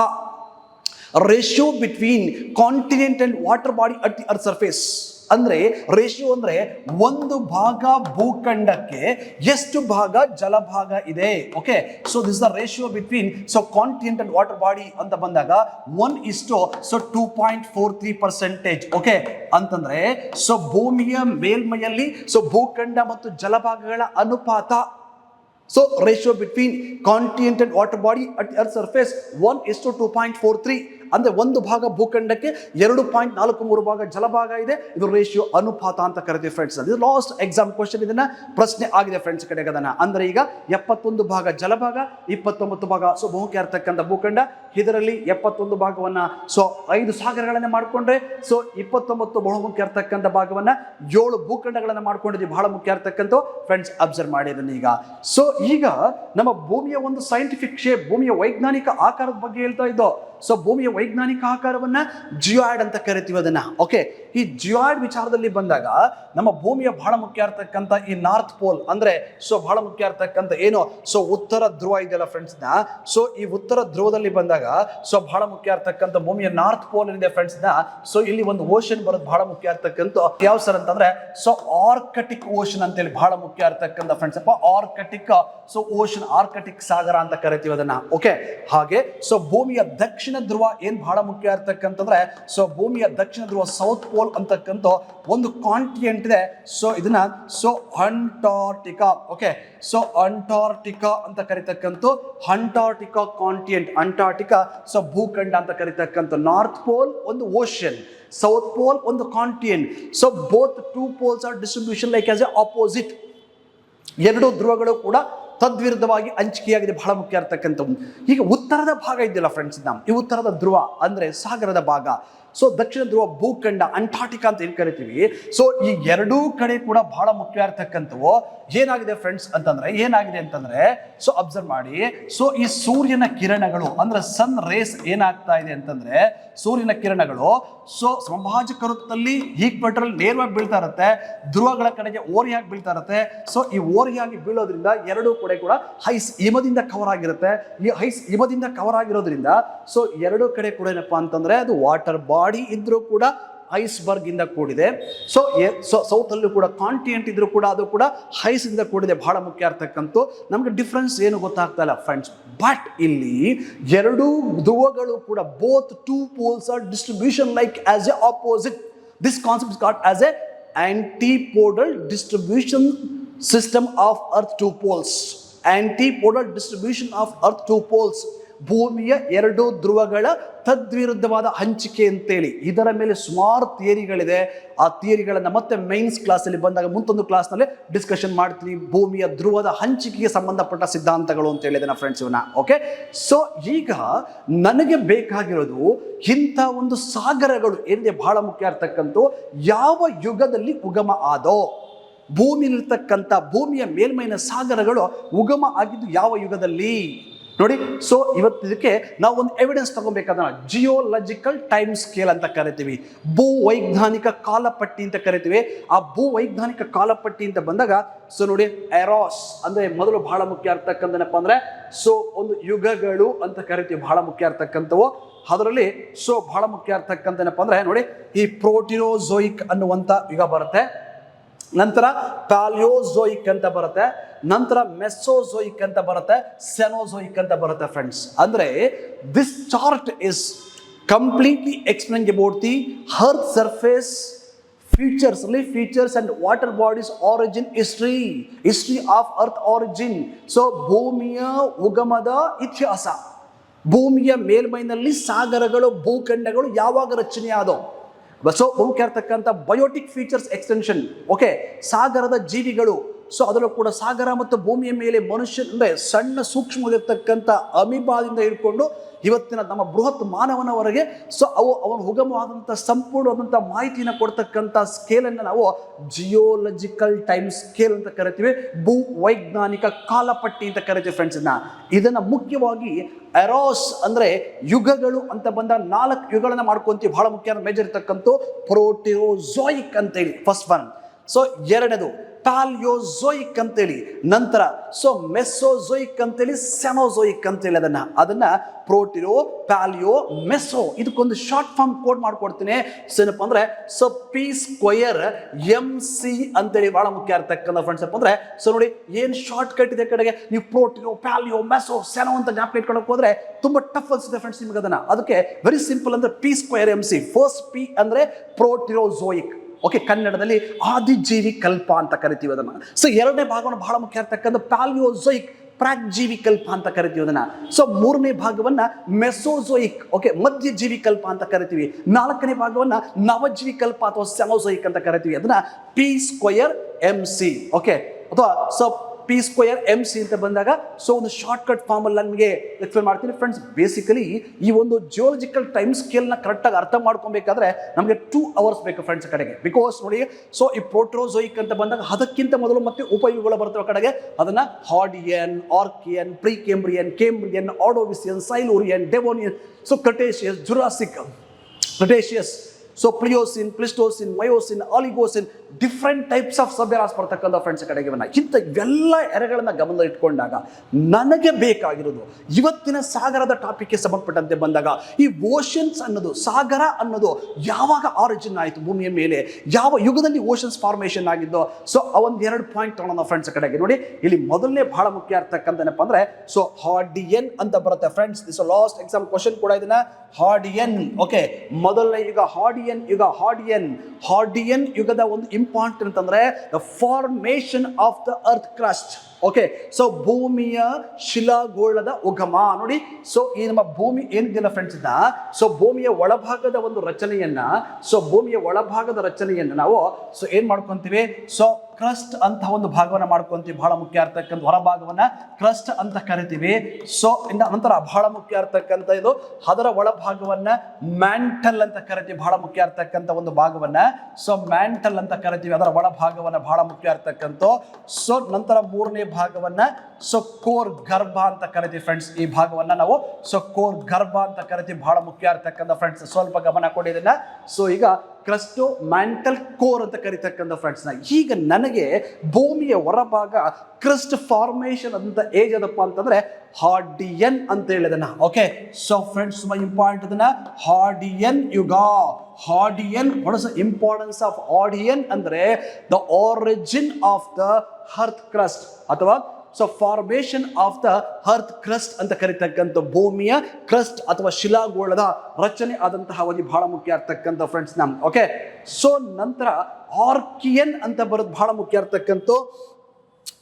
ratio between continent and water body at the earth surface ಅಂದರೆ ರೇಷಿಯೋ ಅಂದರೆ ಒಂದು ಭಾಗ ಭೂಖಂಡಕ್ಕೆ ಎಷ್ಟು ಭಾಗ ಜಲಭಾಗ ಇದೆ? Okay so this the ratio between so continent and water body ಅಂತ ಬಂದಾಗ ಒನ್ ಇಷ್ಟು so two point four three percentage okay ಅಂತಂದರೆ ಸೊ ಭೂಮಿಯ ಮೇಲ್ಮೈಯಲ್ಲಿ ಸೊ ಭೂಖಂಡ ಮತ್ತು ಜಲಭಾಗಗಳ ಅನುಪಾತ. So ratio between continent and water body at earth surface one is to two point four three ಅಂದ್ರೆ ಒಂದು ಭಾಗ ಭೂಖಂಡಕ್ಕೆ ಎರಡು ಪಾಯಿಂಟ್ ನಾಲ್ಕು ಮೂರು ಭಾಗ ಜಲಭಾಗ ಇದೆ. ಇದು ರೇಷಿಯೋ ಅನುಪಾತ ಅಂತ ಕರಿತೀವಿ ಫ್ರೆಂಡ್ಸ್ ಇದು ಲಾಸ್ಟ್ ಎಕ್ಸಾಮ್ ಕ್ವಶನ್ ಇದನ್ನ ಪ್ರಶ್ನೆ ಆಗಿದೆ ಫ್ರೆಂಡ್ಸ್ ಕಡೆಗೆ ಅದನ್ನ ಅಂದ್ರೆ ಈಗ ಎಪ್ಪತ್ತೊಂದು ಭಾಗ ಜಲಭಾಗ, ಇಪ್ಪತ್ತೊಂಬತ್ತು ಭಾಗ ಸೊ ಬಹುಕೆ ಇರ್ತಕ್ಕಂಥ ಭೂಖಂಡ. ಇದರಲ್ಲಿ ಎಪ್ಪತ್ತೊಂದು ಭಾಗವನ್ನ ಸೊ ಐದು ಸಾಗರಗಳನ್ನ ಮಾಡಿಕೊಂಡ್ರೆ, ಸೊ ಇಪ್ಪತ್ತೊಂಬತ್ತು ಬಹುಮುಖ್ಯ ಭಾಗವನ್ನ ಏಳು ಭೂಖಂಡಗಳನ್ನ ಮಾಡ್ಕೊಂಡಿದ್ವಿ. ಬಹಳ ಮುಖ್ಯ ಇರ್ತಕ್ಕಂಥ ಫ್ರೆಂಡ್ಸ್ ಅಬ್ಸರ್ವ್ ಅದನ್ನ ಈಗ. ಸೊ ಈಗ ನಮ್ಮ ಭೂಮಿಯ ಒಂದು ಸೈಂಟಿಫಿಕ್ ಶೇಪ್ ಭೂಮಿಯ ವೈಜ್ಞಾನಿಕ ಆಕಾರದ ಬಗ್ಗೆ ಹೇಳ್ತಾ ಇದ್ದೋ ಸೊ ಭೂಮಿಯ ವೈಜ್ಞಾನಿಕ ಆಕಾರವನ್ನ ಜಿಯಾಯ್ಡ್ ಅಂತ ಕರಿತೀವಿ ಅದನ್ನ. ಓಕೆ ಈ ಜಿಯಾಯ್ಡ್ ವಿಚಾರದಲ್ಲಿ ಬಂದಾಗ ನಮ್ಮ ಭೂಮಿಯ ಬಹಳ ಮುಖ್ಯ ಇರ್ತಕ್ಕಂಥ ಈ ನಾರ್ತ್ ಪೋಲ್ ಅಂದ್ರೆ ಸೊ ಬಹಳ ಮುಖ್ಯ ಇರ್ತಕ್ಕಂಥ ಏನು? ಸೊ ಉತ್ತರ ಧ್ರುವ ಇದೆಯಲ್ಲ ಫ್ರೆಂಡ್ಸ್ನ? ಸೊ ಈ ಉತ್ತರ ಧ್ರುವದಲ್ಲಿ ಬಂದಾಗ ಸೊ ಬಹಳ ಮುಖ್ಯ ಇರ್ತಕ್ಕಂಥ ಭೂಮಿಯ ನಾರ್ತ್ ಪೋಲ್ ಏನಿದೆ ಫ್ರೆಂಡ್ಸ್ನ? ಸೊ ಇಲ್ಲಿ ಒಂದು ಓಷನ್ ಬರೋದು ಬಹಳ ಮುಖ್ಯ ಇರ್ತಕ್ಕಂಥ ಯಾವ ಸರ್ ಅಂತಂದ್ರೆ ಸೊ ಆರ್ಕಟಿಕ್ ಓಷನ್ ಅಂತೇಳಿ ಬಹಳ ಮುಖ್ಯ ಇರ್ತಕ್ಕಂಥ ಫ್ರೆಂಡ್ಸ್ ಅಪ್ಪ ಆರ್ಕಟಿಕ್ ಸೊ ಓಷನ್ ಆರ್ಕಟಿಕ್ ಸಾಗರ ಅಂತ ಕರಿತೀವಿ ಅದನ್ನ. ಓಕೆ ಹಾಗೆ ಸೊ ಭೂಮಿಯ ದಕ್ಷಿಣ ಧ್ರುವ ಏನ್ ಬಹಳ ಮುಖ್ಯ ಇರ್ತಕ್ಕಂತಂದ್ರೆ ಸೊ ಭೂಮಿಯ ದಕ್ಷಿಣ ಧ್ರುವ ಸೌತ್ ಪೋಲ್ ಅಂತಕ್ಕಂಥ ಒಂದು ಕಾಂಟಿನೆಂಟ್ ಇದೆ. ಸೊ ಇದನ್ನ so Antarctica okay so Antarctica ಅಂತ ಕರಿತಕ್ಕಂಥ ಅಂಟಾರ್ಟಿಕಾ ಕಾಂಟಿನೆಂಟ್ ಅಂಟಾರ್ಟಿಕಾ ಸೊ ಭೂಖಂಡ ಅಂತ ಕರಿತಕ್ಕಂಥ ನಾರ್ತ್ ಪೋಲ್ ಒಂದು ಓಷನ್ ಸೌತ್ ಪೋಲ್ ಒಂದು continent so both two poles are distribution like as a opposite ಎರಡು ಧ್ರುವಗಳು ಕೂಡ ತದ್ವಿರುದ್ಧವಾಗಿ ಹಂಚಿಕೆಯಾಗಿದೆ ಬಹಳ ಮುಖ್ಯ ಇರ್ತಕ್ಕಂಥವು ಈಗ ಉತ್ತರದ ಭಾಗ ಇದೆಯಲ್ಲ ಫ್ರೆಂಡ್ಸ್ ನಮ್ಮ ಈ ಉತ್ತರದ ಧ್ರುವ ಅಂದ್ರೆ ಸಾಗರದ ಭಾಗ. ಸೊ ದಕ್ಷಿಣ ಧ್ರುವ ಭೂಖಂಡ ಅಂಟಾರ್ಟಿಕಾ ಅಂತ ಏನ್ ಕರಿತೀವಿ? ಸೊ ಈ ಎರಡೂ ಕಡೆ ಕೂಡ ಬಹಳ ಮುಖ್ಯ ಇರ್ತಕ್ಕಂಥವು ಏನಾಗಿದೆ ಫ್ರೆಂಡ್ಸ್ ಅಂತಂದ್ರೆ, ಏನಾಗಿದೆ ಅಂತಂದ್ರೆ ಸೊ ಅಬ್ಸರ್ವ್ ಮಾಡಿ. ಸೊ ಈ ಸೂರ್ಯನ ಕಿರಣಗಳು, ಅಂದ್ರೆ ಸನ್ ರೇಸ್ ಏನಾಗ್ತಾ ಇದೆ ಅಂತಂದ್ರೆ, ಸೂರ್ಯನ ಕಿರಣಗಳು ಸೊ ಸಮಭಾಜಕ ವೃತ್ತದಲ್ಲಿ ಈಕ್ವೇಟರ್ ನೇರವಾಗಿ ಬೀಳ್ತಾ ಇರುತ್ತೆ, ಧ್ರುವಗಳ ಕಡೆಗೆ ಓರಿಯಾಗಿ ಬೀಳ್ತಾ ಇರುತ್ತೆ. ಸೊ ಈ ಓರಿಯಾಗಿ ಬೀಳೋದ್ರಿಂದ ಎರಡೂ ಕಡೆ ಕೂಡ ಹೈಸ್ ಹಿಮದಿಂದ ಕವರ್ ಆಗಿರುತ್ತೆ. ಈ ಹೈಸ್ ಹಿಮದಿಂದ ಕವರ್ ಆಗಿರೋದ್ರಿಂದ ಸೊ ಎರಡೂ ಕಡೆ ಕೂಡ ಏನಪ್ಪಾ ಅಂತಂದ್ರೆ, ಅದು ವಾಟರ್ ಬಾಡಿ ಇದ್ರೂ ಕೂಡ ಐಸ್ಬರ್ಗ್ ಇಂದ ಕೂಡಿದೆ. ಸೊ ಸೊ ಸೌತ್ ಅಲ್ಲೂ ಕೂಡ ಕಾಂಟಿನೆಂಟ್ ಇದ್ರೂ ಕೂಡ ಅದು ಕೂಡ ಹೈಸ್ ಇಂದ ಕೂಡಿದೆ. ಬಹಳ ಮುಖ್ಯ ಇರ್ತಕ್ಕಂಥ ನಮಗೆ ಡಿಫ್ರೆನ್ಸ್ ಏನು ಗೊತ್ತಾಗ್ತಾ ಇಲ್ಲ ಫ್ರೆಂಡ್ಸ್ ಬಟ್ ಇಲ್ಲಿ ಎರಡೂ ಧ್ರುವಗಳು ಕೂಡ both two poles are distribution like as a opposite this concept caught as a antipodal distribution system of earth two poles antipodal distribution of earth two poles ಭೂಮಿಯ ಎರಡು ಧ್ರುವಗಳ ತದ್ವಿರುದ್ಧವಾದ ಹಂಚಿಕೆ ಅಂತೇಳಿ. ಇದರ ಮೇಲೆ ಸುಮಾರು ಥಿಯರಿಗಳಿದೆ. ಆ ಥಿಯರಿಗಳನ್ನು ಮತ್ತೆ ಮೈನ್ಸ್ ಕ್ಲಾಸಲ್ಲಿ ಬಂದಾಗ ಮುಂತೊಂದು ಕ್ಲಾಸ್ನಲ್ಲಿ ಡಿಸ್ಕಷನ್ ಮಾಡ್ತೀನಿ. ಭೂಮಿಯ ಧ್ರುವದ ಹಂಚಿಕೆಗೆ ಸಂಬಂಧಪಟ್ಟ ಸಿದ್ಧಾಂತಗಳು ಅಂತ ಹೇಳಿದೆ ಫ್ರೆಂಡ್ಸ್ ಇವನ್ನ. ಓಕೆ ಸೊ ಈಗ ನನಗೆ ಬೇಕಾಗಿರೋದು ಇಂಥ ಒಂದು ಸಾಗರಗಳು ಏನಿದೆ? ಬಹಳ ಮುಖ್ಯ ಇರ್ತಕ್ಕಂಥ ಯಾವ ಯುಗದಲ್ಲಿ ಉಗಮ ಆದೋ? ಭೂಮಿಯಲ್ಲಿರ್ತಕ್ಕಂಥ ಭೂಮಿಯ ಮೇಲ್ಮೈನ ಸಾಗರಗಳು ಉಗಮ ಆಗಿದ್ದು ಯಾವ ಯುಗದಲ್ಲಿ? ನೋಡಿ ಸೊ ಇವತ್ತು ಇದಕ್ಕೆ ನಾವು ಒಂದು ಎವಿಡೆನ್ಸ್ ತಗೋಬೇಕಾದ ಜಿಯೋಲಜಿಕಲ್ ಟೈಮ್ ಸ್ಕೇಲ್ ಅಂತ ಕರಿತೀವಿ. ಭೂ ವೈಜ್ಞಾನಿಕ ಕಾಲಪಟ್ಟಿ ಅಂತ ಕರಿತೀವಿ. ಆ ಭೂ ವೈಜ್ಞಾನಿಕ ಕಾಲಪಟ್ಟಿ ಅಂತ ಬಂದಾಗ ಸೊ ನೋಡಿ ಎರಾಸ್ ಅಂದ್ರೆ ಮೊದಲು ಬಹಳ ಮುಖ್ಯ ಇರ್ತಕ್ಕಂಥನಪ್ಪ ಅಂದ್ರೆ ಸೊ ಒಂದು ಯುಗಗಳು ಅಂತ ಕರಿತೀವಿ, ಬಹಳ ಮುಖ್ಯ ಇರ್ತಕ್ಕಂಥವು. ಅದರಲ್ಲಿ ಸೊ ಬಹಳ ಮುಖ್ಯ ಇರ್ತಕ್ಕಂಥನಪ್ಪ ಅಂದ್ರೆ, ನೋಡಿ, ಈ ಪ್ರೋಟಿನೋಝೋಯಿಕ್ ಅನ್ನುವಂಥ ಯುಗ ಬರುತ್ತೆ. ನಂತರ ಪ್ಯಾಲಿಯೋಝೋಯಿಕ್ ಅಂತ ಬರುತ್ತೆ, ನಂತರ ಮೆಸ್ಸೋಝೋಯಿಕ್ ಅಂತ ಬರುತ್ತೆ ಸೆನೋಝೋಯಿಕ್ ಅಂತ ಬರುತ್ತೆ ಫ್ರೆಂಡ್ಸ್ ಅಂದ್ರೆ this chart is completely explain about the earth surface features ಅಲ್ಲಿ features and water bodies origin history history of earth origin so ಭೂಮಿಯ ಉಗಮದ ಇತಿಹಾಸ. ಭೂಮಿಯ ಮೇಲ್ಮೈನಲ್ಲಿ ಸಾಗರಗಳು, ಭೂಖಂಡಗಳು ಯಾವಾಗ ರಚನೆ ಆದವು ಸೊ ಮುಖ್ಯ ಇರ್ತಕ್ಕಂಥ ಬಯೋಟಿಕ್ ಫೀಚರ್ಸ್ ಎಕ್ಸ್ಟೆನ್ಷನ್ ಓಕೆ ಸಾಗರದ ಜೀವಿಗಳು ಸೊ ಅದರಲ್ಲೂ ಕೂಡ ಸಾಗರ ಮತ್ತು ಭೂಮಿಯ ಮೇಲೆ ಮನುಷ್ಯ ಅಂದರೆ ಸಣ್ಣ ಸೂಕ್ಷ್ಮವಾಗಿರ್ತಕ್ಕಂಥ ಅಮಿಬಾದಿಂದ ಹಿಡ್ಕೊಂಡು ಇವತ್ತಿನ ನಮ್ಮ ಬೃಹತ್ ಮಾನವನವರೆಗೆ ಸೊ ಅವು ಅವನು ಉಗಮವಾದಂಥ ಸಂಪೂರ್ಣವಾದಂಥ ಮಾಹಿತಿನ ಕೊಡ್ತಕ್ಕಂಥ ಸ್ಕೇಲನ್ನು ನಾವು ಜಿಯೋಲಜಿಕಲ್ ಟೈಮ್ ಸ್ಕೇಲ್ ಅಂತ ಕರಿತೀವಿ, ಭೂ ವೈಜ್ಞಾನಿಕ ಕಾಲಪಟ್ಟಿ ಅಂತ ಕರಿತೀವಿ ಫ್ರೆಂಡ್ಸ್ ಇದನ್ನ ಇದನ್ನು ಮುಖ್ಯವಾಗಿ ಎರೋಸ್ ಅಂದರೆ ಯುಗಗಳು ಅಂತ ಬಂದ ನಾಲ್ಕು ಯುಗಗಳನ್ನು ಮಾಡ್ಕೊಂತೀವಿ. ಬಹಳ ಮುಖ್ಯ ಮೇಜರ್ ಇರ್ತಕ್ಕಂಥ ಅಂತ ಹೇಳಿ ಫಸ್ಟ್ ಒನ್ ಸೊ ಎರಡನೇದು ಪ್ಯಾಲಿಯೋಝೋಯಿಕ್ ಅಂತೇಳಿ. ನಂತರ, ಸೊ ಮೆಸ್ಸೋಝೋಯಿಕ್ ಅಂತೇಳಿ ಸೆಮೋಝೋಯಿಕ್ ಅಂತೇಳಿ ಅದನ್ನ. ಅದನ್ನ ಪ್ರೋಟಿರೋ, ಪ್ಯಾಲಿಯೋ, ಮೆಸೋ. ಇದಕ್ಕೊಂದು ಶಾರ್ಟ್ ಫಾರ್ಮ್ ಕೋಡ್ ಮಾಡ್ಕೊಡ್ತೀನಿ. ಸೊ ಏನಪ್ಪ ಅಂದ್ರೆ so P square M C ಅಂತೇಳಿ ಬಹಳ ಮುಖ್ಯ ಇರ್ತಕ್ಕಂಥ ಫ್ರೆಂಡ್ಸ್ ಏನಪ್ಪ ಅಂದ್ರೆ ಸೊ ನೋಡಿ, ಏನ್ ಶಾರ್ಟ್ ಕಟ್ ಇದೆ ಕಡೆಗೆ? ನೀವು ಪ್ರೋಟಿನೋ ಪ್ಯಾಲಿಯೋ, ಮೆಸೋ, ಸೆನೋ ಅಂತ ಜ್ಞಾಪಕ ಇಟ್ಕೊಳಕ್ ಹೋದ್ರೆ ತುಂಬಾ ಟಫ್ ಅನ್ಸುತ್ತೆ ಫ್ರೆಂಡ್ಸ್ ನಿಮ್ಗೆ ಅದನ್ನ. ಅದಕ್ಕೆ ವೆರಿ ಸಿಂಪಲ್ ಅಂದ್ರೆ P square M C first P ಅಂದ್ರೆ ಪ್ರೋಟಿರೋಝೋಯಿಕ್ ಓಕೆ, ಕನ್ನಡದಲ್ಲಿ ಆದಿಜೀವಿ ಕಲ್ಪ ಅಂತ ಕರಿತೀವಿ ಅದನ್ನ. ಸೊ ಎರಡನೇ ಭಾಗವನ್ನು ಬಹಳ ಮುಖ್ಯ ಇರ್ತಕ್ಕಂಥ ಪ್ಯಾಲಿಯೋಝೋಯಿಕ್ ಪ್ರಾಗ್ಜೀವಿ ಕಲ್ಪ ಅಂತ ಕರಿತೀವಿ ಅದನ್ನ. ಸೊ ಮೂರನೇ ಭಾಗವನ್ನ ಮೆಸೋಝೋಯಿಕ್ ಓಕೆ, ಮಧ್ಯಜೀವಿ ಕಲ್ಪ ಅಂತ ಕರಿತೀವಿ. ನಾಲ್ಕನೇ ಭಾಗವನ್ನ ನವಜೀವಿ ಕಲ್ಪ ಅಥವಾ ಸೆನೋಝೋಯಿಕ್ ಅಂತ ಕರಿತೀವಿ. ಅದನ್ನ P square M C okay, ಅಥವಾ so P square M C ಅಂತ ಬಂದಾಗ ಸೊ ಒಂದು ಶಾರ್ಟ್ ಕಟ್ ಫಾರ್ಮ್ ಅಲ್ಲಿ ನಮಗೆ ಎಕ್ಸ್ಪ್ಲೇನ್ ಮಾಡ್ತೀನಿ. ಫ್ರೆಂಡ್ಸ್ ಬೇಸಿಕಲಿ ಈ ಒಂದು ಜಿಯೋಲಜಿಕಲ್ ಟೈಮ್ ಸ್ಕೇಲ್ನ ಕರೆಕ್ಟಾಗಿ ಅರ್ಥ ಮಾಡ್ಕೊಬೇಕಾದ್ರೆ ನಮಗೆ ಟೂ ಅವರ್ಸ್ ಬೇಕು ಫ್ರೆಂಡ್ಸ್ ಕಡೆಗೆ. ಬಿಕಾಸ್ ನೋಡಿ ಸೊ ಈ ಪ್ರೋಟ್ರೋಸೋಯಿಕ್ ಅಂತ ಬಂದಾಗ ಅದಕ್ಕಿಂತ ಮೊದಲು ಮತ್ತೆ ಉಪಯುಗಗಳು ಬರ್ತವೆ ಕಡೆಗೆ. ಅದನ್ನ Hadean Archean Precambrian Cambrian Ordovician Silurian Devonian so Cretaceous Jurassic Cretaceous so Pliocene Pleistocene, Miocene, Oligocene different types of sub eras ಬರ್ತಕ್ಕಂಥ ಫ್ರೆಂಡ್ಸ್ ಕಡೆಗೆ ಇಂಥ ಇವೆಲ್ಲ ಎರೆಗಳನ್ನು ಗಮನ ಇಟ್ಕೊಂಡಾಗ ನನಗೆ ಬೇಕಾಗಿರೋದು ಇವತ್ತಿನ ಸಾಗರದ ಟಾಪಿಕ್ಗೆ ಸಂಬಂಧಪಟ್ಟಂತೆ ಬಂದಾಗ ಈ ಓಷನ್ಸ್ ಅನ್ನೋದು, ಸಾಗರ ಅನ್ನೋದು ಯಾವಾಗ ಆರಿಜಿನ್ ಆಯಿತು ಭೂಮಿಯ ಮೇಲೆ, ಯಾವ ಯುಗದಲ್ಲಿ ಓಷನ್ಸ್ ಫಾರ್ಮೇಷನ್ ಆಗಿದ್ದೋ ಸೊ ಆ ಒಂದು ಎರಡು ಪಾಯಿಂಟ್ ತಗೊಳ್ಳೋಣ ಫ್ರೆಂಡ್ಸ್ ಕಡೆಗೆ. ನೋಡಿ, ಇಲ್ಲಿ ಮೊದಲನೇ ಬಹಳ ಮುಖ್ಯ ಇರ್ತಕ್ಕಂಥನಪ್ಪ ಅಂದರೆ ಸೊ ಹಾರ್ಡಿಯನ್ ಅಂತ ಬರುತ್ತೆ ಫ್ರೆಂಡ್ಸ್ ಲಾಸ್ಟ್ ಎಕ್ಸಾಮ್ ಕ್ವಶನ್ ಕೂಡ ಇದನ್ನ. ಹಾರ್ಡಿಯನ್ ಓಕೆ ಮೊದಲನೇ ಯುಗ ಹಾರ್ಡಿಯನ್ ಯುಗ ಹಾರ್ಡಿಯನ್ ಹಾರ್ಡಿಯನ್ ಯುಗದ ಒಂದು ಇಂಪಾರ್ಟೆಂಟ್ ಅಂತಂದ್ರೆ the formation of the earth crust okay so ಭೂಮಿಯ ಶಿಲಾಗೋಳದ ಉಗಮ. ನೋಡಿ ಸೊ ಈ ನಮ್ಮ ಭೂಮಿ ಏನಿದೆಯಲ್ಲ ಫ್ರೆಂಡ್ಸ್ ಇದ್ದ? ಸೊ ಭೂಮಿಯ ಒಳಭಾಗದ ಒಂದು ರಚನೆಯನ್ನ ಸೊ ಭೂಮಿಯ ಒಳಭಾಗದ ರಚನೆಯನ್ನ ನಾವು ಸೊ ಏನ್ ಮಾಡ್ಕೊಂತೀವಿ? ಸೊ ಕ್ರಸ್ಟ್ ಅಂತ ಒಂದು ಭಾಗವನ್ನು ಮಾಡ್ಕೊಂತೀವಿ, ಬಹಳ ಮುಖ್ಯ ಇರ್ತಕ್ಕಂಥ ಹೊರಭಾಗವನ್ನ ಕ್ರಸ್ಟ್ ಅಂತ ಕರಿತೀವಿ. ಸೊ ಇನ್ನು ನಂತರ ಬಹಳ ಮುಖ್ಯ ಇರ್ತಕ್ಕಂಥ ಇದು ಅದರ ಒಳಭಾಗವನ್ನು ಮ್ಯಾಂಟಲ್ ಅಂತ ಕರಿತೀವಿ, ಬಹಳ ಮುಖ್ಯ ಇರ್ತಕ್ಕಂಥ ಒಂದು ಭಾಗವನ್ನ. ಸೊ ಮ್ಯಾಂಟಲ್ ಅಂತ ಕರಿತೀವಿ, ಅದರ ಒಳಭಾಗವನ್ನು ಬಹಳ ಮುಖ್ಯ ಇರ್ತಕ್ಕಂಥ ಸೊ ನಂತರ ಮೂರನೇ ಭಾಗವನ್ನ ಸೊ ಕೋರ್ ಗರ್ಭ ಅಂತ ಕರಿತೀವಿ ಫ್ರೆಂಡ್ಸ್ ಈ ಭಾಗವನ್ನ ನಾವು. ಸೊ ಕೋರ್ ಗರ್ಭ ಅಂತ ಕರಿತೀವಿ, ಬಹಳ ಮುಖ್ಯ ಇರ್ತಕ್ಕಂಥ ಫ್ರೆಂಡ್ಸ್ ಸ್ವಲ್ಪ ಗಮನ ಕೊಡಿದನ್ನ ಸೊ ಈಗ ಕ್ರಸ್ಟೋ ಮ್ಯಾಂಟಲ್ ಕೋರ್ ಅಂತ ಕರಿತಕ್ಕಂಥ ಫ್ರೆಂಡ್ಸ್ನ ಈಗ ನನಗೆ ಭೂಮಿಯ ಹೊರಭಾಗ ಕ್ರಸ್ಟ್ ಫಾರ್ಮೇಷನ್ ಅಂತ ಏಜ್ ಅದಪ್ಪ ಅಂತಂದ್ರೆ ಹಾರ್ಡಿಯನ್ ಅಂತ ಹೇಳಿದನ. ಓಕೆ ಸೊ ಫ್ರೆಂಡ್ಸ್ ತುಂಬಾ ಇಂಪಾರ್ಟೆಂಟ್ ಅದನ್ನ ಹಾರ್ಡಿಯನ್ ಯುಗ ಹಾರ್ಡಿಯನ್ ಇಸ್ ಇಂಪಾರ್ಟೆನ್ಸ್ ಆಫ್ ಆಡಿಯನ್ ಅಂದ್ರೆ the origin of the earth crust ಅಥವಾ so formation of the earth crust ಅಂತ ಕರಿತಕ್ಕಂಥ ಭೂಮಿಯ ಕ್ರಸ್ಟ್ ಅಥವಾ ಶಿಲಾಗೋಳದ ರಚನೆ ಆದಂತಹ ಒಂದು ಬಹಳ ಮುಖ್ಯ ಇರ್ತಕ್ಕಂಥ ಫ್ರೆಂಡ್ಸ್ ನಮ್ ಓಕೆ ಸೊ ನಂತರ ಆರ್ಕಿಯನ್ ಅಂತ ಬರೋದು ಬಹಳ ಮುಖ್ಯ ಇರ್ತಕ್ಕಂಥ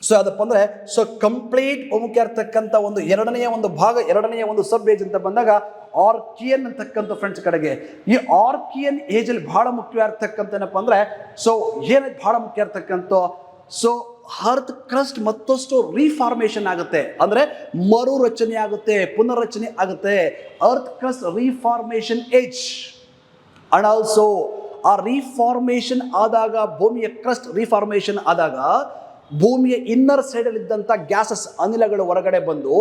ಸೊ ಅದಪ್ಪ ಅಂದ್ರೆ ಸೊ ಕಂಪ್ಲೀಟ್ ಮುಖ್ಯ ಇರ್ತಕ್ಕಂಥ ಒಂದು ಎರಡನೆಯ ಒಂದು ಭಾಗ, ಎರಡನೆಯ ಒಂದು ಸಬ್ ಏಜ್ ಅಂತ ಬಂದಾಗ ಆರ್ಕಿಯನ್ ಅಂತಕ್ಕಂಥ ಫ್ರೆಂಡ್ಸ್ ಕಡೆಗೆ. ಈ ಆರ್ಕಿಯನ್ ಏಜಲ್ಲಿ ಬಹಳ ಮುಖ್ಯ ಇರ್ತಕ್ಕಂಥ ಏನಪ್ಪ ಅಂದ್ರೆ ಸೊ ಏನ್ ಬಹಳ ಮುಖ್ಯ ಇರ್ತಕ್ಕಂಥ ಸೊ ಹರ್ತ್ ಕ್ರಸ್ಟ್ ಮತ್ತಷ್ಟು ರೀಫಾರ್ಮೇಷನ್ ಆಗುತ್ತೆ. ಅಂದ್ರೆ ಮರು ರಚನೆ ಆಗುತ್ತೆ, ಪುನರ್ರಚನೆ ಆಗುತ್ತೆ. Earth crust reformation age and also ಆ ರೀಫಾರ್ಮೇಷನ್ ಆದಾಗ, ಭೂಮಿಯ ಕ್ರಸ್ಟ್ ರೀಫಾರ್ಮೇಷನ್ ಆದಾಗ, ಭೂಮಿಯ ಇನ್ನರ್ ಸೈಡಲ್ಲಿ ಇದ್ದಂಥ ಗ್ಯಾಸಸ್ ಅನಿಲಗಳು ಹೊರಗಡೆ ಬಂದು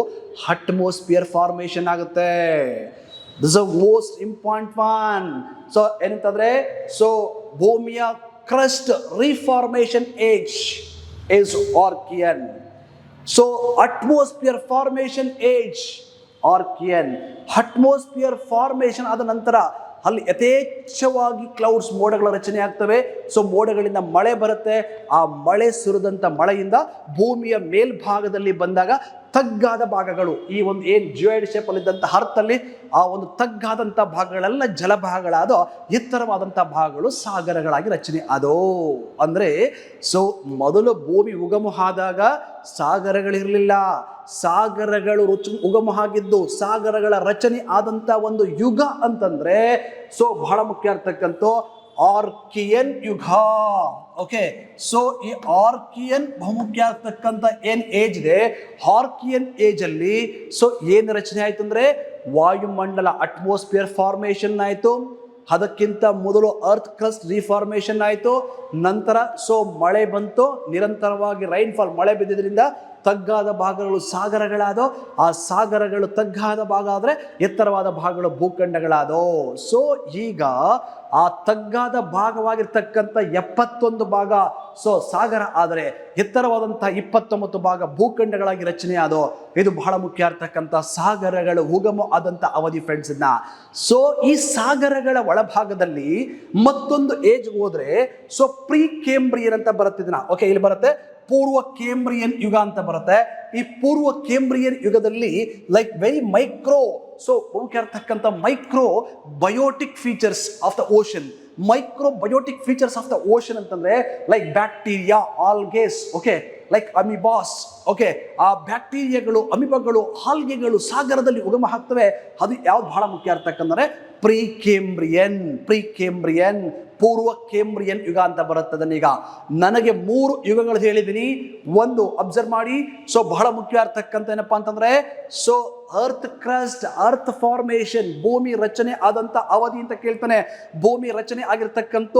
ಅಟ್ಮೋಸ್ಫಿಯರ್ ಫಾರ್ಮೇಷನ್ ಆಗುತ್ತೆ. This a most important one so ಏನಂತಂದ್ರೆ ಸೊ ಭೂಮಿಯ crust reformation age is Archean so atmosphere formation age Archean Atmosphere formation ಆದ ನಂತರ ಅಲ್ಲಿ ಯಥೇಚ್ಛವಾಗಿ ಕ್ಲೌಡ್ಸ್ ಮೋಡಗಳ ರಚನೆ ಆಗ್ತವೆ. ಸೊ ಮೋಡಗಳಿಂದ ಮಳೆ ಬರುತ್ತೆ. ಆ ಮಳೆ ಸುರಿದಂಥ ಮಳೆಯಿಂದ ಭೂಮಿಯ ಮೇಲ್ಭಾಗದಲ್ಲಿ ಬಂದಾಗ ತಗ್ಗಾದ ಭಾಗಗಳು. ಈ ಒಂದು ಏನು ಜಿಯೋಯ್ಡ್ ಶೇಪಲ್ಲಿ ಇದ್ದಂಥ ಹರ್ತಲ್ಲಿ ಆ ಒಂದು ತಗ್ಗಾದಂಥ ಭಾಗಗಳೆಲ್ಲ ಜಲಭಾಗಗಳಾದ ಎತ್ತರವಾದಂಥ ಭಾಗಗಳು ಸಾಗರಗಳಾಗಿ ರಚನೆ ಅದೋ ಅಂದರೆ ಸೊ ಮೊದಲು ಭೂಮಿ ಉಗಮ ಆದಾಗ ಸಾಗರಗಳಿರಲಿಲ್ಲ. ಸಾಗರಗಳು ರುಚಿ ಉಗಮ ಆಗಿದ್ದು ಸಾಗರಗಳ ರಚನೆ ಆದಂಥ ಒಂದು ಯುಗ ಅಂತಂದ್ರೆ ಸೊ ಬಹಳ ಮುಖ್ಯ ಇರ್ತಕ್ಕಂಥ ಆರ್ಕಿಯನ್ ಯುಗ. ಓಕೆ ಸೊ ಈ ಆರ್ಕಿಯನ್ ಬಹುಮುಖ್ಯ ಆಗ್ತಕ್ಕಂಥ ಏನ್ ಏಜ್ ಇದೆ? ಆರ್ಕಿಯನ್ ಏಜ್ ಅಲ್ಲಿ ಸೊ ಏನ್ ರಚನೆ ಆಯ್ತು ಅಂದ್ರೆ ವಾಯುಮಂಡಲ ಅಟ್ಮೋಸ್ಫಿಯರ್ ಫಾರ್ಮೇಶನ್ ಆಯಿತು, ಅದಕ್ಕಿಂತ ಮೊದಲು ಅರ್ತ್ ಕ್ರಸ್ಟ್ ರಿಫಾರ್ಮೇಶನ್ ಆಯಿತು, ನಂತರ ಸೊ ಮಳೆ ಬಂತು, ನಿರಂತರವಾಗಿ ರೈನ್ ಫಾಲ್ ಮಳೆ ಬಿದ್ದಿದ್ರಿಂದ ತಗ್ಗಾದ ಭಾಗಗಳು ಸಾಗರಗಳಾದೋ, ಆ ಸಾಗರಗಳು ತಗ್ಗಾದ ಭಾಗ ಆದರೆ ಎತ್ತರವಾದ ಭಾಗಗಳು ಭೂಖಂಡಗಳಾದೋ. ಸೊ ಈಗ ಆ ತಗ್ಗಾದ ಭಾಗವಾಗಿರ್ತಕ್ಕಂಥ ಎಪ್ಪತ್ತೊಂದು ಭಾಗ ಸೊ ಸಾಗರ ಆದರೆ ಎತ್ತರವಾದಂತಹ ಇಪ್ಪತ್ತೊಂಬತ್ತು ಭಾಗ ಭೂಖಂಡಗಳಾಗಿ ರಚನೆ ಆದೋ ಇದು ಬಹಳ ಮುಖ್ಯ ಇರ್ತಕ್ಕಂಥ ಸಾಗರಗಳು ಉಗಮ ಆದಂಥ ಅವಧಿ ಫ್ರೆಂಡ್ಸ್ ಇದನ್ನ ಸೊ ಈ ಸಾಗರಗಳ ಒಳಭಾಗದಲ್ಲಿ ಮತ್ತೊಂದು ಏಜ್ ಹೋದ್ರೆ ಸೊ ಪ್ರೀ ಕೇಂಬ್ರಿಯನ್ ಅಂತ ಬರುತ್ತೆ ಇದನ್ನ ಓಕೆ ಇಲ್ಲಿ ಬರುತ್ತೆ. ಪೂರ್ವ ಕೇಂಬ್ರಿಯನ್ ಯುಗ ಅಂತ ಬರುತ್ತೆ. ಈ ಪೂರ್ವ ಕೇಂಬ್ರಿಯನ್ ಯುಗದಲ್ಲಿ ಲೈಕ್ ವೆರಿ ಮೈಕ್ರೋ ಸೊ ಇರ್ತಕ್ಕಂಥ micro biotic features of the ocean micro biotic features of the ocean ಅಂತಂದ್ರೆ like bacteria algaes okay like amoebas okay ಆ ಬ್ಯಾಕ್ಟೀರಿಯಾಗಳು ಅಮಿಬಗಳು ಹಾಲ್ಗೆಗಳು ಸಾಗರದಲ್ಲಿ ಉಗಮ ಹಾಕ್ತವೆ. ಅದು ಯಾವ್ದು ಬಹಳ ಮುಖ್ಯ ಇರ್ತಕ್ಕಂದ್ರೆ ಪ್ರೀ ಕೇಂಬ್ರಿಯನ್ ಪ್ರೀ ಕೇಂಬ್ರಿಯನ್ ಪೂರ್ವ ಕೇಂಬ್ರಿಯನ್ ಯುಗ ಅಂತ ಬರುತ್ತದೆ ಈಗ. ನನಗೆ ಮೂರು ಯುಗಗಳು ಹೇಳಿದ್ದೀನಿ ಒಂದು ಅಬ್ಸರ್ವ್ ಮಾಡಿ. ಸೊ ಬಹಳ ಮುಖ್ಯ ಇರ್ತಕ್ಕಂಥ ಏನಪ್ಪಾ ಅಂತಂದ್ರೆ so earth crust earth formation ಭೂಮಿ ರಚನೆ ಆದಂತ ಅವಧಿ ಅಂತ ಕೇಳ್ತಾನೆ. ಭೂಮಿ ರಚನೆ ಆಗಿರ್ತಕ್ಕಂಥ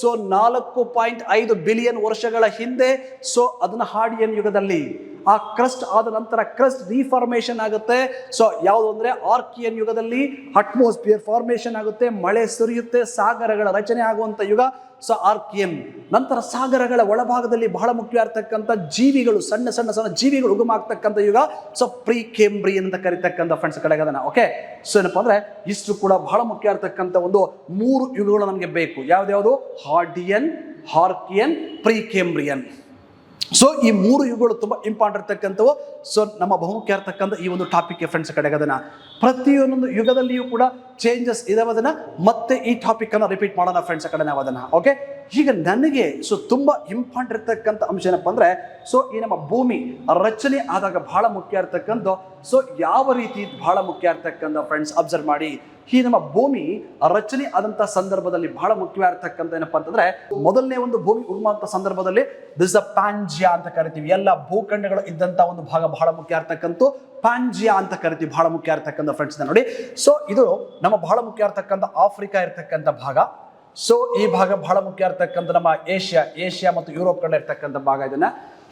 ಸೊ ನಾಲ್ಕು ಪಾಯಿಂಟ್ ಐದು ಬಿಲಿಯನ್ ವರ್ಷಗಳ ಹಿಂದೆ ಸೊ ಅದನ್ನ ಹಾಡಿಯನ್ ಯುಗದಲ್ಲಿ ಆ ಕ್ರಸ್ಟ್ ಆದ ನಂತರ ಕ್ರಸ್ಟ್ ರಿಫಾರ್ಮೇಷನ್ ಆಗುತ್ತೆ. ಸೊ ಯಾವುದು ಅಂದರೆ ಆರ್ಕಿಯನ್ ಯುಗದಲ್ಲಿ ಅಟ್ಮೋಸ್ಫಿಯರ್ ಫಾರ್ಮೇಷನ್ ಆಗುತ್ತೆ, ಮಳೆ ಸುರಿಯುತ್ತೆ, ಸಾಗರಗಳ ರಚನೆ ಆಗುವಂಥ ಯುಗ. So Archean. ನಂತರ ಸಾಗರಗಳ ಒಳಭಾಗದಲ್ಲಿ ಬಹಳ ಮುಖ್ಯ ಇರ್ತಕ್ಕಂಥ ಜೀವಿಗಳು, ಸಣ್ಣ ಸಣ್ಣ ಸಣ್ಣ ಜೀವಿಗಳು ಉಗಮ ಆಗ್ತಕ್ಕಂಥ ಯುಗ. ಸೊ ಪ್ರೀ ಕೇಂಬ್ರಿಯನ್ ಅಂತ ಕರಿತಕ್ಕಂಥ ಫ್ರೆಂಡ್ಸ್ ಕಡೆಗೆ ಅದನ್ನ ಓಕೆ ಸೊ ಏನಪ್ಪ ಅಂದರೆ ಇಷ್ಟು ಕೂಡ ಬಹಳ ಮುಖ್ಯ ಒಂದು ಮೂರು ಯುಗಗಳು ನಮಗೆ ಬೇಕು. ಯಾವ್ದ್ಯಾವುದು? Hadean Archean Precambrian so ಈ ಮೂರು ಯುಗಗಳು ತುಂಬ ಇಂಪಾರ್ಟೆಂಟ್ ಇರ್ತಕ್ಕಂಥವು. ಸೊ ನಮ್ಮ ಬಹುಮುಖ್ಯ ಇರ್ತಕ್ಕಂಥ ಈ ಒಂದು ಟಾಪಿಕ್ ಫ್ರೆಂಡ್ಸ್ ಕಡೆಗೆ ಅದನ್ನ ಪ್ರತಿಯೊಂದೊಂದು ಯುಗದಲ್ಲಿಯೂ ಕೂಡ ಚೇಂಜಸ್ ಇದಾವೆ ಅದನ್ನ ಮತ್ತೆ ಈ ಟಾಪಿಕ್ ಅನ್ನ ರಿಪೀಟ್ ಮಾಡೋಣ ಫ್ರೆಂಡ್ಸ್ ಕಡೆ ನಾವು ಅದನ್ನ ಓಕೆ ಈಗ ನನಗೆ ಸೊ ತುಂಬ ಇಂಪಾರ್ಟೆಂಟ್ ಇರ್ತಕ್ಕಂಥ ಅಂಶ ಏನಪ್ಪ ಅಂದ್ರೆ, ಸೊ ಈ ನಮ್ಮ ಭೂಮಿ ರಚನೆ ಆದಾಗ ಬಹಳ ಮುಖ್ಯ ಇರ್ತಕ್ಕಂಥ ಸೊ ಯಾವ ರೀತಿ ಬಹಳ ಮುಖ್ಯ ಇರ್ತಕ್ಕಂಥ ಫ್ರೆಂಡ್ಸ್ ಅಬ್ಸರ್ವ್ ಮಾಡಿ. ಈ ನಮ್ಮ ಭೂಮಿ ರಚನೆ ಆದಂತ ಸಂದರ್ಭದಲ್ಲಿ ಬಹಳ ಮುಖ್ಯವಾಗಿರ್ತಕ್ಕಂಥ ಏನಪ್ಪ ಅಂತಂದ್ರೆ, ಮೊದಲನೇ ಒಂದು ಭೂಮಿ ಉರುಮಾಂತ ಸಂದರ್ಭದಲ್ಲಿ ದಿಸ್ ಅ ಪ್ಯಾಂಜಿಯಾ ಅಂತ ಕರಿತೀವಿ. ಎಲ್ಲ ಭೂಖಂಡಗಳು ಇದ್ದಂತ ಒಂದು ಭಾಗ ಬಹಳ ಮುಖ್ಯ ಇರ್ತಕ್ಕಂಥ ಪ್ಯಾಂಜಿಯಾ ಅಂತ ಕರಿತೀವಿ, ಬಹಳ ಮುಖ್ಯ ಇರ್ತಕ್ಕಂಥ ಫ್ರೆಂಡ್ಸ್ ನೋಡಿ. ಸೊ ಇದು ನಮ್ಮ ಬಹಳ ಮುಖ್ಯ ಇರ್ತಕ್ಕಂಥ ಆಫ್ರಿಕಾ ಇರ್ತಕ್ಕಂಥ ಭಾಗ. ಸೊ ಈ ಭಾಗ ಬಹಳ ಮುಖ್ಯ ಇರ್ತಕ್ಕಂಥ ನಮ್ಮ ಏಷ್ಯಾ ಏಷ್ಯಾ ಮತ್ತು ಯುರೋಪ್ ಕಡೆ ಇರ್ತಕ್ಕಂಥ ಭಾಗ ಇದನ್ನ.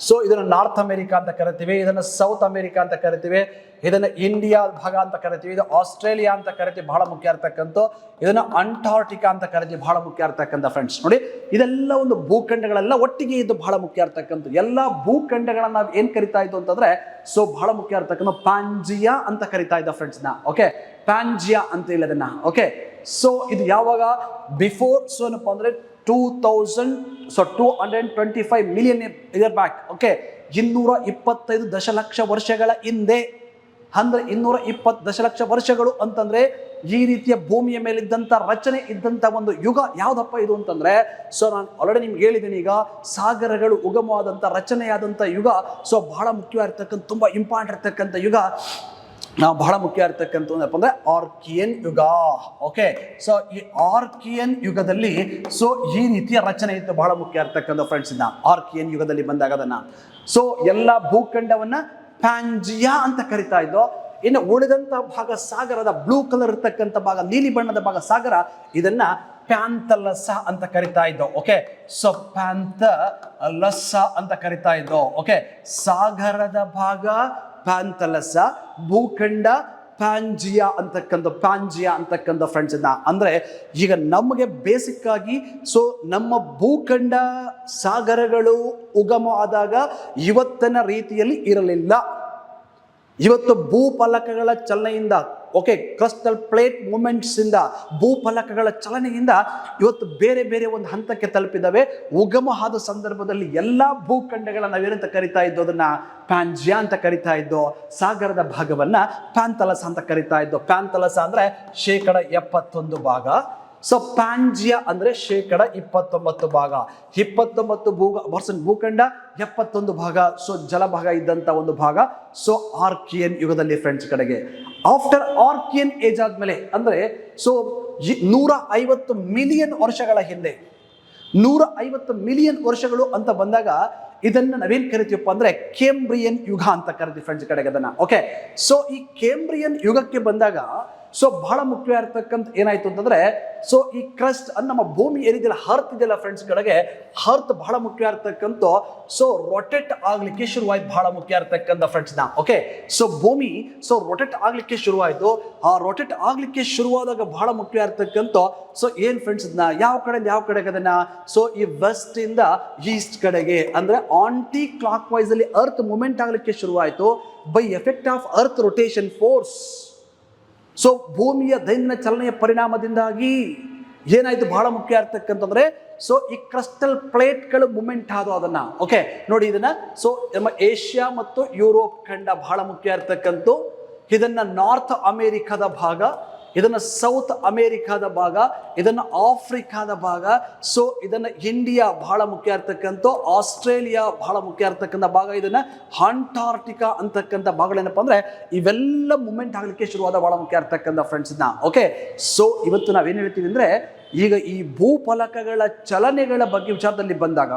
ಸೊ ಇದನ್ನ ನಾರ್ತ್ ಅಮೆರಿಕಾ ಅಂತ ಕರಿತೀವಿ, ಇದನ್ನ ಸೌತ್ ಅಮೆರಿಕಾ ಅಂತ ಕರಿತೀವಿ, ಇದನ್ನ ಇಂಡಿಯಾ ಭಾಗ ಅಂತ ಕರಿತೀವಿ ಇದು ಆಸ್ಟ್ರೇಲಿಯಾ ಅಂತ ಕರಿತೀವಿ, ಬಹಳ ಮುಖ್ಯ ಇರ್ತಕ್ಕಂಥ ಇದನ್ನ ಅಂಟಾರ್ಟಿಕಾ ಅಂತ ಕರಿತೀವಿ, ಬಹಳ ಮುಖ್ಯ ಇರ್ತಕ್ಕಂಥ ಫ್ರೆಂಡ್ಸ್ ನೋಡಿ, ಇದೆಲ್ಲ ಒಂದು ಭೂಖಂಡಗಳೆಲ್ಲ ಒಟ್ಟಿಗೆ ಇದು ಬಹಳ ಮುಖ್ಯ ಇರ್ತಕ್ಕಂಥ ಎಲ್ಲ ಭೂಖಂಡಗಳನ್ನ ನಾವು ಏನ್ ಕರಿತಾ ಇದ್ದು ಅಂತಂದ್ರೆ ಸೊ ಬಹಳ ಮುಖ್ಯ ಇರ್ತಕ್ಕಂಥ ಪಾಂಜಿಯಾ ಅಂತ ಕರಿತಾ ಇದ್ದ ಫ್ರೆಂಡ್ಸ್ನ. ಓಕೆ ಪ್ಯಾಂಜಿಯಾ ಅಂತ ಹೇಳಿ ಅದನ್ನ ಓಕೆ ಸೊ ಇದು ಯಾವಾಗ? ಬಿಫೋರ್ ಸೊ ಏನಪ್ಪ ಅಂದರೆ two thousand so two hundred twenty five million year back okay ಇನ್ನೂರ ಇಪ್ಪತ್ತೈದು ದಶಲಕ್ಷ ವರ್ಷಗಳ ಹಿಂದೆ. ಅಂದ್ರೆ ಇನ್ನೂರ ಇಪ್ಪತ್ತು ದಶಲಕ್ಷ ವರ್ಷಗಳು ಅಂತಂದ್ರೆ ಈ ರೀತಿಯ ಭೂಮಿಯ ಮೇಲಿದ್ದಂಥ ರಚನೆ ಇದ್ದಂಥ ಒಂದು ಯುಗ ಯಾವ್ದಪ್ಪ ಇದು ಅಂತಂದ್ರೆ? ಸೊ ನಾನು ಆಲ್ರೆಡಿ ನಿಮ್ಗೆ ಹೇಳಿದ್ದೀನಿ ಈಗ ಸಾಗರಗಳು ಉಗಮವಾದಂಥ ರಚನೆಯಾದಂಥ ಯುಗ. ಸೊ ಬಹಳ ಮುಖ್ಯವಾಗಿರ್ತಕ್ಕಂಥ, ತುಂಬಾ ಇಂಪಾರ್ಟೆಂಟ್ ಇರ್ತಕ್ಕಂಥ ಯುಗ. ನಾವು ಬಹಳ ಮುಖ್ಯ ಇರ್ತಕ್ಕಂಥ ಏನಪ್ಪ ಅಂದ್ರೆ ಆರ್ಕಿಯನ್ ಯುಗ. ಓಕೆ ಸೊ ಈ ಆರ್ಕಿಯನ್ ಯುಗದಲ್ಲಿ ಸೊ ಈ ರೀತಿಯ ರಚನೆ ಇತ್ತು ಬಹಳ ಮುಖ್ಯ ಇರ್ತಕ್ಕಂಥ ಫ್ರೆಂಡ್ಸ್ ಇದನ್ನ ಆರ್ಕಿಯನ್ ಯುಗದಲ್ಲಿ ಬಂದಾಗ ಅದನ್ನ. ಸೊ ಎಲ್ಲ ಭೂಖಂಡವನ್ನ ಪ್ಯಾಂಜಿಯಾ ಅಂತ ಕರಿತಾ ಇದ್ದೋ, ಇನ್ನು ಉಳಿದಂತ ಭಾಗ ಸಾಗರದ ಬ್ಲೂ ಕಲರ್ ಇರ್ತಕ್ಕಂಥ ಭಾಗ, ನೀಲಿ ಬಣ್ಣದ ಭಾಗ ಸಾಗರ, ಇದನ್ನ ಪ್ಯಾಂತಲಸ ಅಂತ ಕರಿತಾ ಇದ್ದೋ. ಓಕೆ ಸೊ ಪ್ಯಾಂತ ಲಸ ಅಂತ ಕರಿತಾ ಇದ್ದೋ. ಓಕೆ ಸಾಗರದ ಭಾಗ ಪ್ಯಾಂತಲಸ ಭೂಖಂಡ, ಪ್ಯಾಂಜಿಯಾ ಅಂತಕ್ಕಂಥ ಪ್ಯಾಂಜಿಯಾ ಅಂತಕ್ಕಂಥ ಫ್ರೆಂಡ್ಸ್ ಅಂದ್ರೆ ಈಗ ನಮಗೆ ಬೇಸಿಕ್ ಆಗಿ ಸೊ ನಮ್ಮ ಭೂಖಂಡ ಸಾಗರಗಳು ಉಗಮ ಆದಾಗ ಇವತ್ತಿನ ರೀತಿಯಲ್ಲಿ ಇರಲಿಲ್ಲ. ಇವತ್ತು ಭೂಫಲಕಗಳ ಚಲನೆಯಿಂದ ಓಕೆ ಕ್ರಸ್ಟಲ್ ಪ್ಲೇಟ್ ಮೂಮೆಂಟ್ಸಿಂದ ಭೂಫಲಕಗಳ ಚಲನೆಯಿಂದ ಇವತ್ತು ಬೇರೆ ಬೇರೆ ಒಂದು ಹಂತಕ್ಕೆ ತಲುಪಿದಾವೆ. ಉಗಮ ಆದ ಸಂದರ್ಭದಲ್ಲಿ ಎಲ್ಲ ಭೂಖಂಡಗಳ ನಾವೇನಂತ ಕರಿತಾ ಇದ್ದೋ, ಅದನ್ನ ಪ್ಯಾಂಜ್ಯಾ ಅಂತ ಕರಿತಾ ಇದ್ದೋ, ಸಾಗರದ ಭಾಗವನ್ನ ಪ್ಯಾಂತಲಸ ಅಂತ ಕರಿತಾ ಇದ್ದೋ. ಪ್ಯಾಂತಲಸ ಅಂದ್ರೆ ಶೇಕಡ ಎಪ್ಪತ್ತೊಂದು ಭಾಗ. ಸೊ ಪ್ಯಾಂಜಿಯ ಅಂದ್ರೆ ಶೇಕಡ ಇಪ್ಪತ್ತೊಂಬತ್ತು ಭಾಗ. ಇಪ್ಪತ್ತೊಂಬತ್ತು ಭೂ ಪರ್ಸೆಂಟ್ ಭೂಖಂಡ, ಎಪ್ಪತ್ತೊಂದು ಭಾಗ. ಸೊ ಜಲಭಾಗ ಇದ್ದಂತ ಒಂದು ಭಾಗ. ಸೊ ಆರ್ಕಿಯನ್ ಯುಗದಲ್ಲಿ ಫ್ರೆಂಡ್ಸ್ ಕಡೆಗೆ. ಆಫ್ಟರ್ ಆರ್ಕಿಯನ್ ಏಜ್ ಆದ್ಮೇಲೆ ಅಂದ್ರೆ ಸೊ ನೂರ ಐವತ್ತು ಮಿಲಿಯನ್ ವರ್ಷಗಳ ಹಿಂದೆ. ನೂರ ಐವತ್ತು ಮಿಲಿಯನ್ ವರ್ಷಗಳು ಅಂತ ಬಂದಾಗ, ಇದನ್ನ ನಾವೇನ್ ಕರಿತೀವಪ್ಪ ಅಂದ್ರೆ ಕೇಂಬ್ರಿಯನ್ ಯುಗ ಅಂತ ಕರಿತೀವಿ ಫ್ರೆಂಡ್ಸ್ ಕಡೆಗೆ ಅದನ್ನ. ಓಕೆ ಸೊ ಈ ಕೇಂಬ್ರಿಯನ್ ಯುಗಕ್ಕೆ ಬಂದಾಗ ಸೊ ಬಹಳ ಮುಖ್ಯವಾಗಿರ್ತಕ್ಕಂಥ ಏನಾಯ್ತು ಅಂತಂದ್ರೆ ಸೊ ಈ ಕ್ರಸ್ಟ್ ನಮ್ಮ ಭೂಮಿ ಏನಿದೆಯಲ್ಲ ಹರ್ತ್ ಇದೆಯಲ್ಲ ಫ್ರೆಂಡ್ಸ್ ಕಡೆಗೆ ಹರ್ತ್ ಬಹಳ ಮುಖ್ಯ ಇರ್ತಕ್ಕಂಥ ಸೊ ರೊಟೆಟ್ ಆಗ್ಲಿಕ್ಕೆ ಶುರುವಾಯ್ತು ಬಹಳ ಮುಖ್ಯ ಇರ್ತಕ್ಕಂಥ ಫ್ರೆಂಡ್ಸ್ನ ಓಕೆ ಸೊ ಭೂಮಿ ಸೊ ರೊಟೆಟ್ ಆಗ್ಲಿಕ್ಕೆ ಶುರುವಾಯ್ತು. ಆ ರೊಟೆಟ್ ಆಗ್ಲಿಕ್ಕೆ ಶುರುವಾದಾಗ ಬಹಳ ಮುಖ್ಯ ಇರ್ತಕ್ಕಂಥ ಸೊ ಏನ್ ಫ್ರೆಂಡ್ಸ್ ಇದನ್ನ, ಯಾವ ಕಡೆಯಿಂದ ಯಾವ ಕಡೆಗೆ ಅದನ್ನ? ಸೊ ಈ ವೆಸ್ಟ್ ಇಂದ ಈಸ್ಟ್ ಕಡೆಗೆ, ಅಂದ್ರೆ ಆಂಟಿ ಕ್ಲಾಕ್ ವೈಸ್ ಅಲ್ಲಿ ಅರ್ತ್ ಮೂಮೆಂಟ್ ಆಗ್ಲಿಕ್ಕೆ ಶುರುವಾಯಿತು. By effect of earth rotation force so ಭೂಮಿಯ ದೈನ್ಯ ಚಲನೆಯ ಪರಿಣಾಮದಿಂದಾಗಿ ಏನಾಯ್ತು? ಬಹಳ ಮುಖ್ಯ ಇರ್ತಕ್ಕಂತಂದ್ರೆ ಸೊ ಈ ಕ್ರಿಸ್ಟಲ್ ಪ್ಲೇಟ್ಗಳು ಮೂಮೆಂಟ್ ಆದವು ಅದನ್ನ. ಓಕೆ ನೋಡಿ ಇದನ್ನ. ಸೊ ನಮ್ಮ ಏಷ್ಯಾ ಮತ್ತು ಯುರೋಪ್ ಖಂಡ ಬಹಳ ಮುಖ್ಯ ಇರ್ತಕ್ಕಂಥ ಇದನ್ನ ನಾರ್ತ್ ಅಮೆರಿಕದ ಭಾಗ ಇದನ್ನ ಸೌತ್ ಅಮೇರಿಕಾದ ಭಾಗ, ಇದನ್ನ ಆಫ್ರಿಕಾದ ಭಾಗ ಸೊ ಇದನ್ನ ಇಂಡಿಯಾ ಬಹಳ ಮುಖ್ಯ ಇರ್ತಕ್ಕಂಥ ಆಸ್ಟ್ರೇಲಿಯಾ ಬಹಳ ಮುಖ್ಯ ಇರ್ತಕ್ಕಂಥ ಭಾಗ, ಇದನ್ನ ಅಂಟಾರ್ಟಿಕಾ ಅಂತಕ್ಕಂಥ ಭಾಗಗಳೇನಪ್ಪ ಅಂದರೆ ಇವೆಲ್ಲ ಮೂಮೆಂಟ್ ಆಗಲಿಕ್ಕೆ ಶುರುವಾದ ಬಹಳ ಮುಖ್ಯ ಇರ್ತಕ್ಕಂಥ ಫ್ರೆಂಡ್ಸ್ ಇದನ್ನ ಓಕೆ ಸೊ ಇವತ್ತು ನಾವೇನು ಹೇಳ್ತೀವಿ ಅಂದ್ರೆ, ಈಗ ಈ ಭೂಫಲಕಗಳ ಚಲನೆಗಳ ಬಗ್ಗೆ ವಿಚಾರದಲ್ಲಿ ಬಂದಾಗ,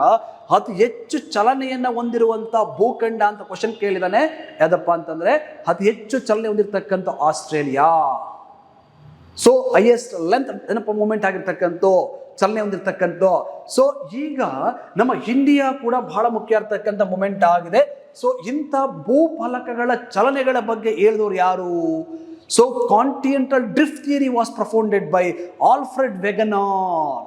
ಅತಿ ಹೆಚ್ಚು ಚಲನೆಯನ್ನ ಹೊಂದಿರುವಂಥ ಭೂಖಂಡ ಅಂತ ಕ್ವಶನ್ ಕೇಳಿದಾನೆ. ಯಾವುದಪ್ಪ ಅಂತಂದ್ರೆ, ಅತಿ ಹೆಚ್ಚು ಚಲನೆ ಹೊಂದಿರತಕ್ಕಂಥ ಆಸ್ಟ್ರೇಲಿಯಾ. ಸೊ ಹೈಯೆಸ್ಟ್ ಲೆಂತ್ ಏನಪ್ಪ ಮೂಮೆಂಟ್ ಆಗಿರ್ತಕ್ಕಂಥ ಚಲನೆ ಹೊಂದಿರ್ತಕ್ಕಂಥ ಸೊ ಈಗ ನಮ್ಮ ಇಂಡಿಯಾ ಕೂಡ ಬಹಳ ಮುಖ್ಯ ಇರ್ತಕ್ಕಂಥ ಮೂಮೆಂಟ್ ಆಗಿದೆ. ಸೊ ಇಂಥ ಭೂಫಲಕಗಳ ಚಲನೆಗಳ ಬಗ್ಗೆ ಹೇಳಿದವರು ಯಾರು? So continental drift theory was propounded by Alfred Wegener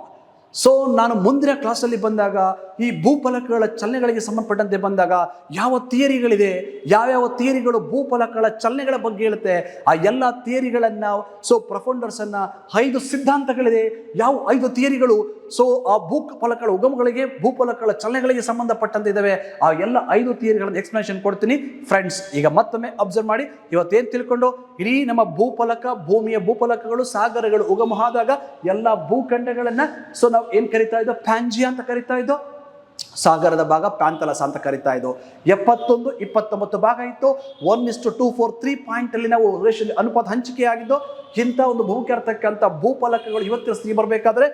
so ನಾನು ಮುಂದಿನ ಕ್ಲಾಸಲ್ಲಿ ಬಂದಾಗ, ಈ ಭೂಫಲಕಗಳ ಚಲನೆಗಳಿಗೆ ಸಂಬಂಧಪಟ್ಟಂತೆ ಬಂದಾಗ, ಯಾವ ಥಿಯರಿಗಳಿದೆ, ಯಾವ್ಯಾವ ಥಿಯರಿಗಳು ಭೂಫಲಕಗಳ ಚಲನೆಗಳ ಬಗ್ಗೆ ಹೇಳುತ್ತೆ, ಆ ಎಲ್ಲ ಥಿಯರಿಗಳನ್ನು ಸೊ ಪ್ರಫೌಂಡರ್ಸ್ ಅನ್ನ ಐದು ಸಿದ್ಧಾಂತಗಳಿದೆ. ಯಾವ ಐದು ಥಿಯರಿಗಳು? ಸೊ ಆ ಭೂಫಲಕಗಳ ಉಗಮಗಳಿಗೆ, ಭೂಫಲಕಗಳ ಚಲನೆಗಳಿಗೆ ಸಂಬಂಧಪಟ್ಟಂತೆ ಇದ್ದಾವೆ ಆ ಎಲ್ಲ ಐದು ಥಿಯರಿಗಳನ್ನು ಎಕ್ಸ್ಪ್ಲನೇಷನ್ ಕೊಡ್ತೀನಿ. ಫ್ರೆಂಡ್ಸ್ ಈಗ ಮತ್ತೊಮ್ಮೆ ಅಬ್ಸರ್ವ್ ಮಾಡಿ. ಇವತ್ತೇನು ತಿಳ್ಕೊಂಡು? ಇಡೀ ನಮ್ಮ ಭೂಫಲಕ, ಭೂಮಿಯ ಭೂಫಲಕಗಳು, ಸಾಗರಗಳು ಉಗಮ ಆದಾಗ, ಎಲ್ಲ ಭೂಖಂಡಗಳನ್ನು ಸೊ ನಾವು ಏನ್ ಕರಿತಾ ಇದ್ದೋ? ಪ್ಯಾಂಜಿ ಅಂತ ಕರಿತಾ ಇದ್ದೋ? ಸಾಗರದ ಭಾಗ ಪ್ಯಾಂತಲಸ ಅಂತ ಕರಿತಾ ಇದ್ದೋ. ಎಪ್ಪತ್ತೊಂದು, ಇಪ್ಪತ್ತೊಂಬತ್ತು ಭಾಗ ಇತ್ತು. One is to two four three point ಅಲ್ಲಿ ನಾವು ರೇಷನ್ ಅನುಪಾತ ಹಂಚಿಕೆ ಆಗಿದ್ದು ಇಂಥ ಒಂದು ಭೂಮಿಕೆ ಇರ್ತಕ್ಕಂಥ ಭೂಫಲಕಗಳು ಇವತ್ತಿನ ಸ್ಥಿತಿ ಬರಬೇಕಾದ್ರೆ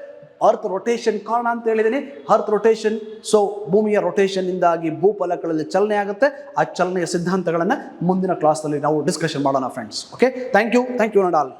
ಅರ್ತ್ ರೊಟೇಷನ್ ಕಾರಣ ಅಂತ ಹೇಳಿದ್ದೀನಿ. ಅರ್ತ್ ರೊಟೇಷನ್ ಸೊ ಭೂಮಿಯ ರೊಟೇಷನ್ ಇಂದಾಗಿ ಭೂಫಲಕಗಳಲ್ಲಿ ಚಲನೆ ಆಗುತ್ತೆ. ಆ ಚಲನೆಯ ಸಿದ್ಧಾಂತಗಳನ್ನು ಮುಂದಿನ ಕ್ಲಾಸ್ನಲ್ಲಿ ನಾವು ಡಿಸ್ಕಷನ್ ಮಾಡೋಣ friends okay thank you thank you Nadal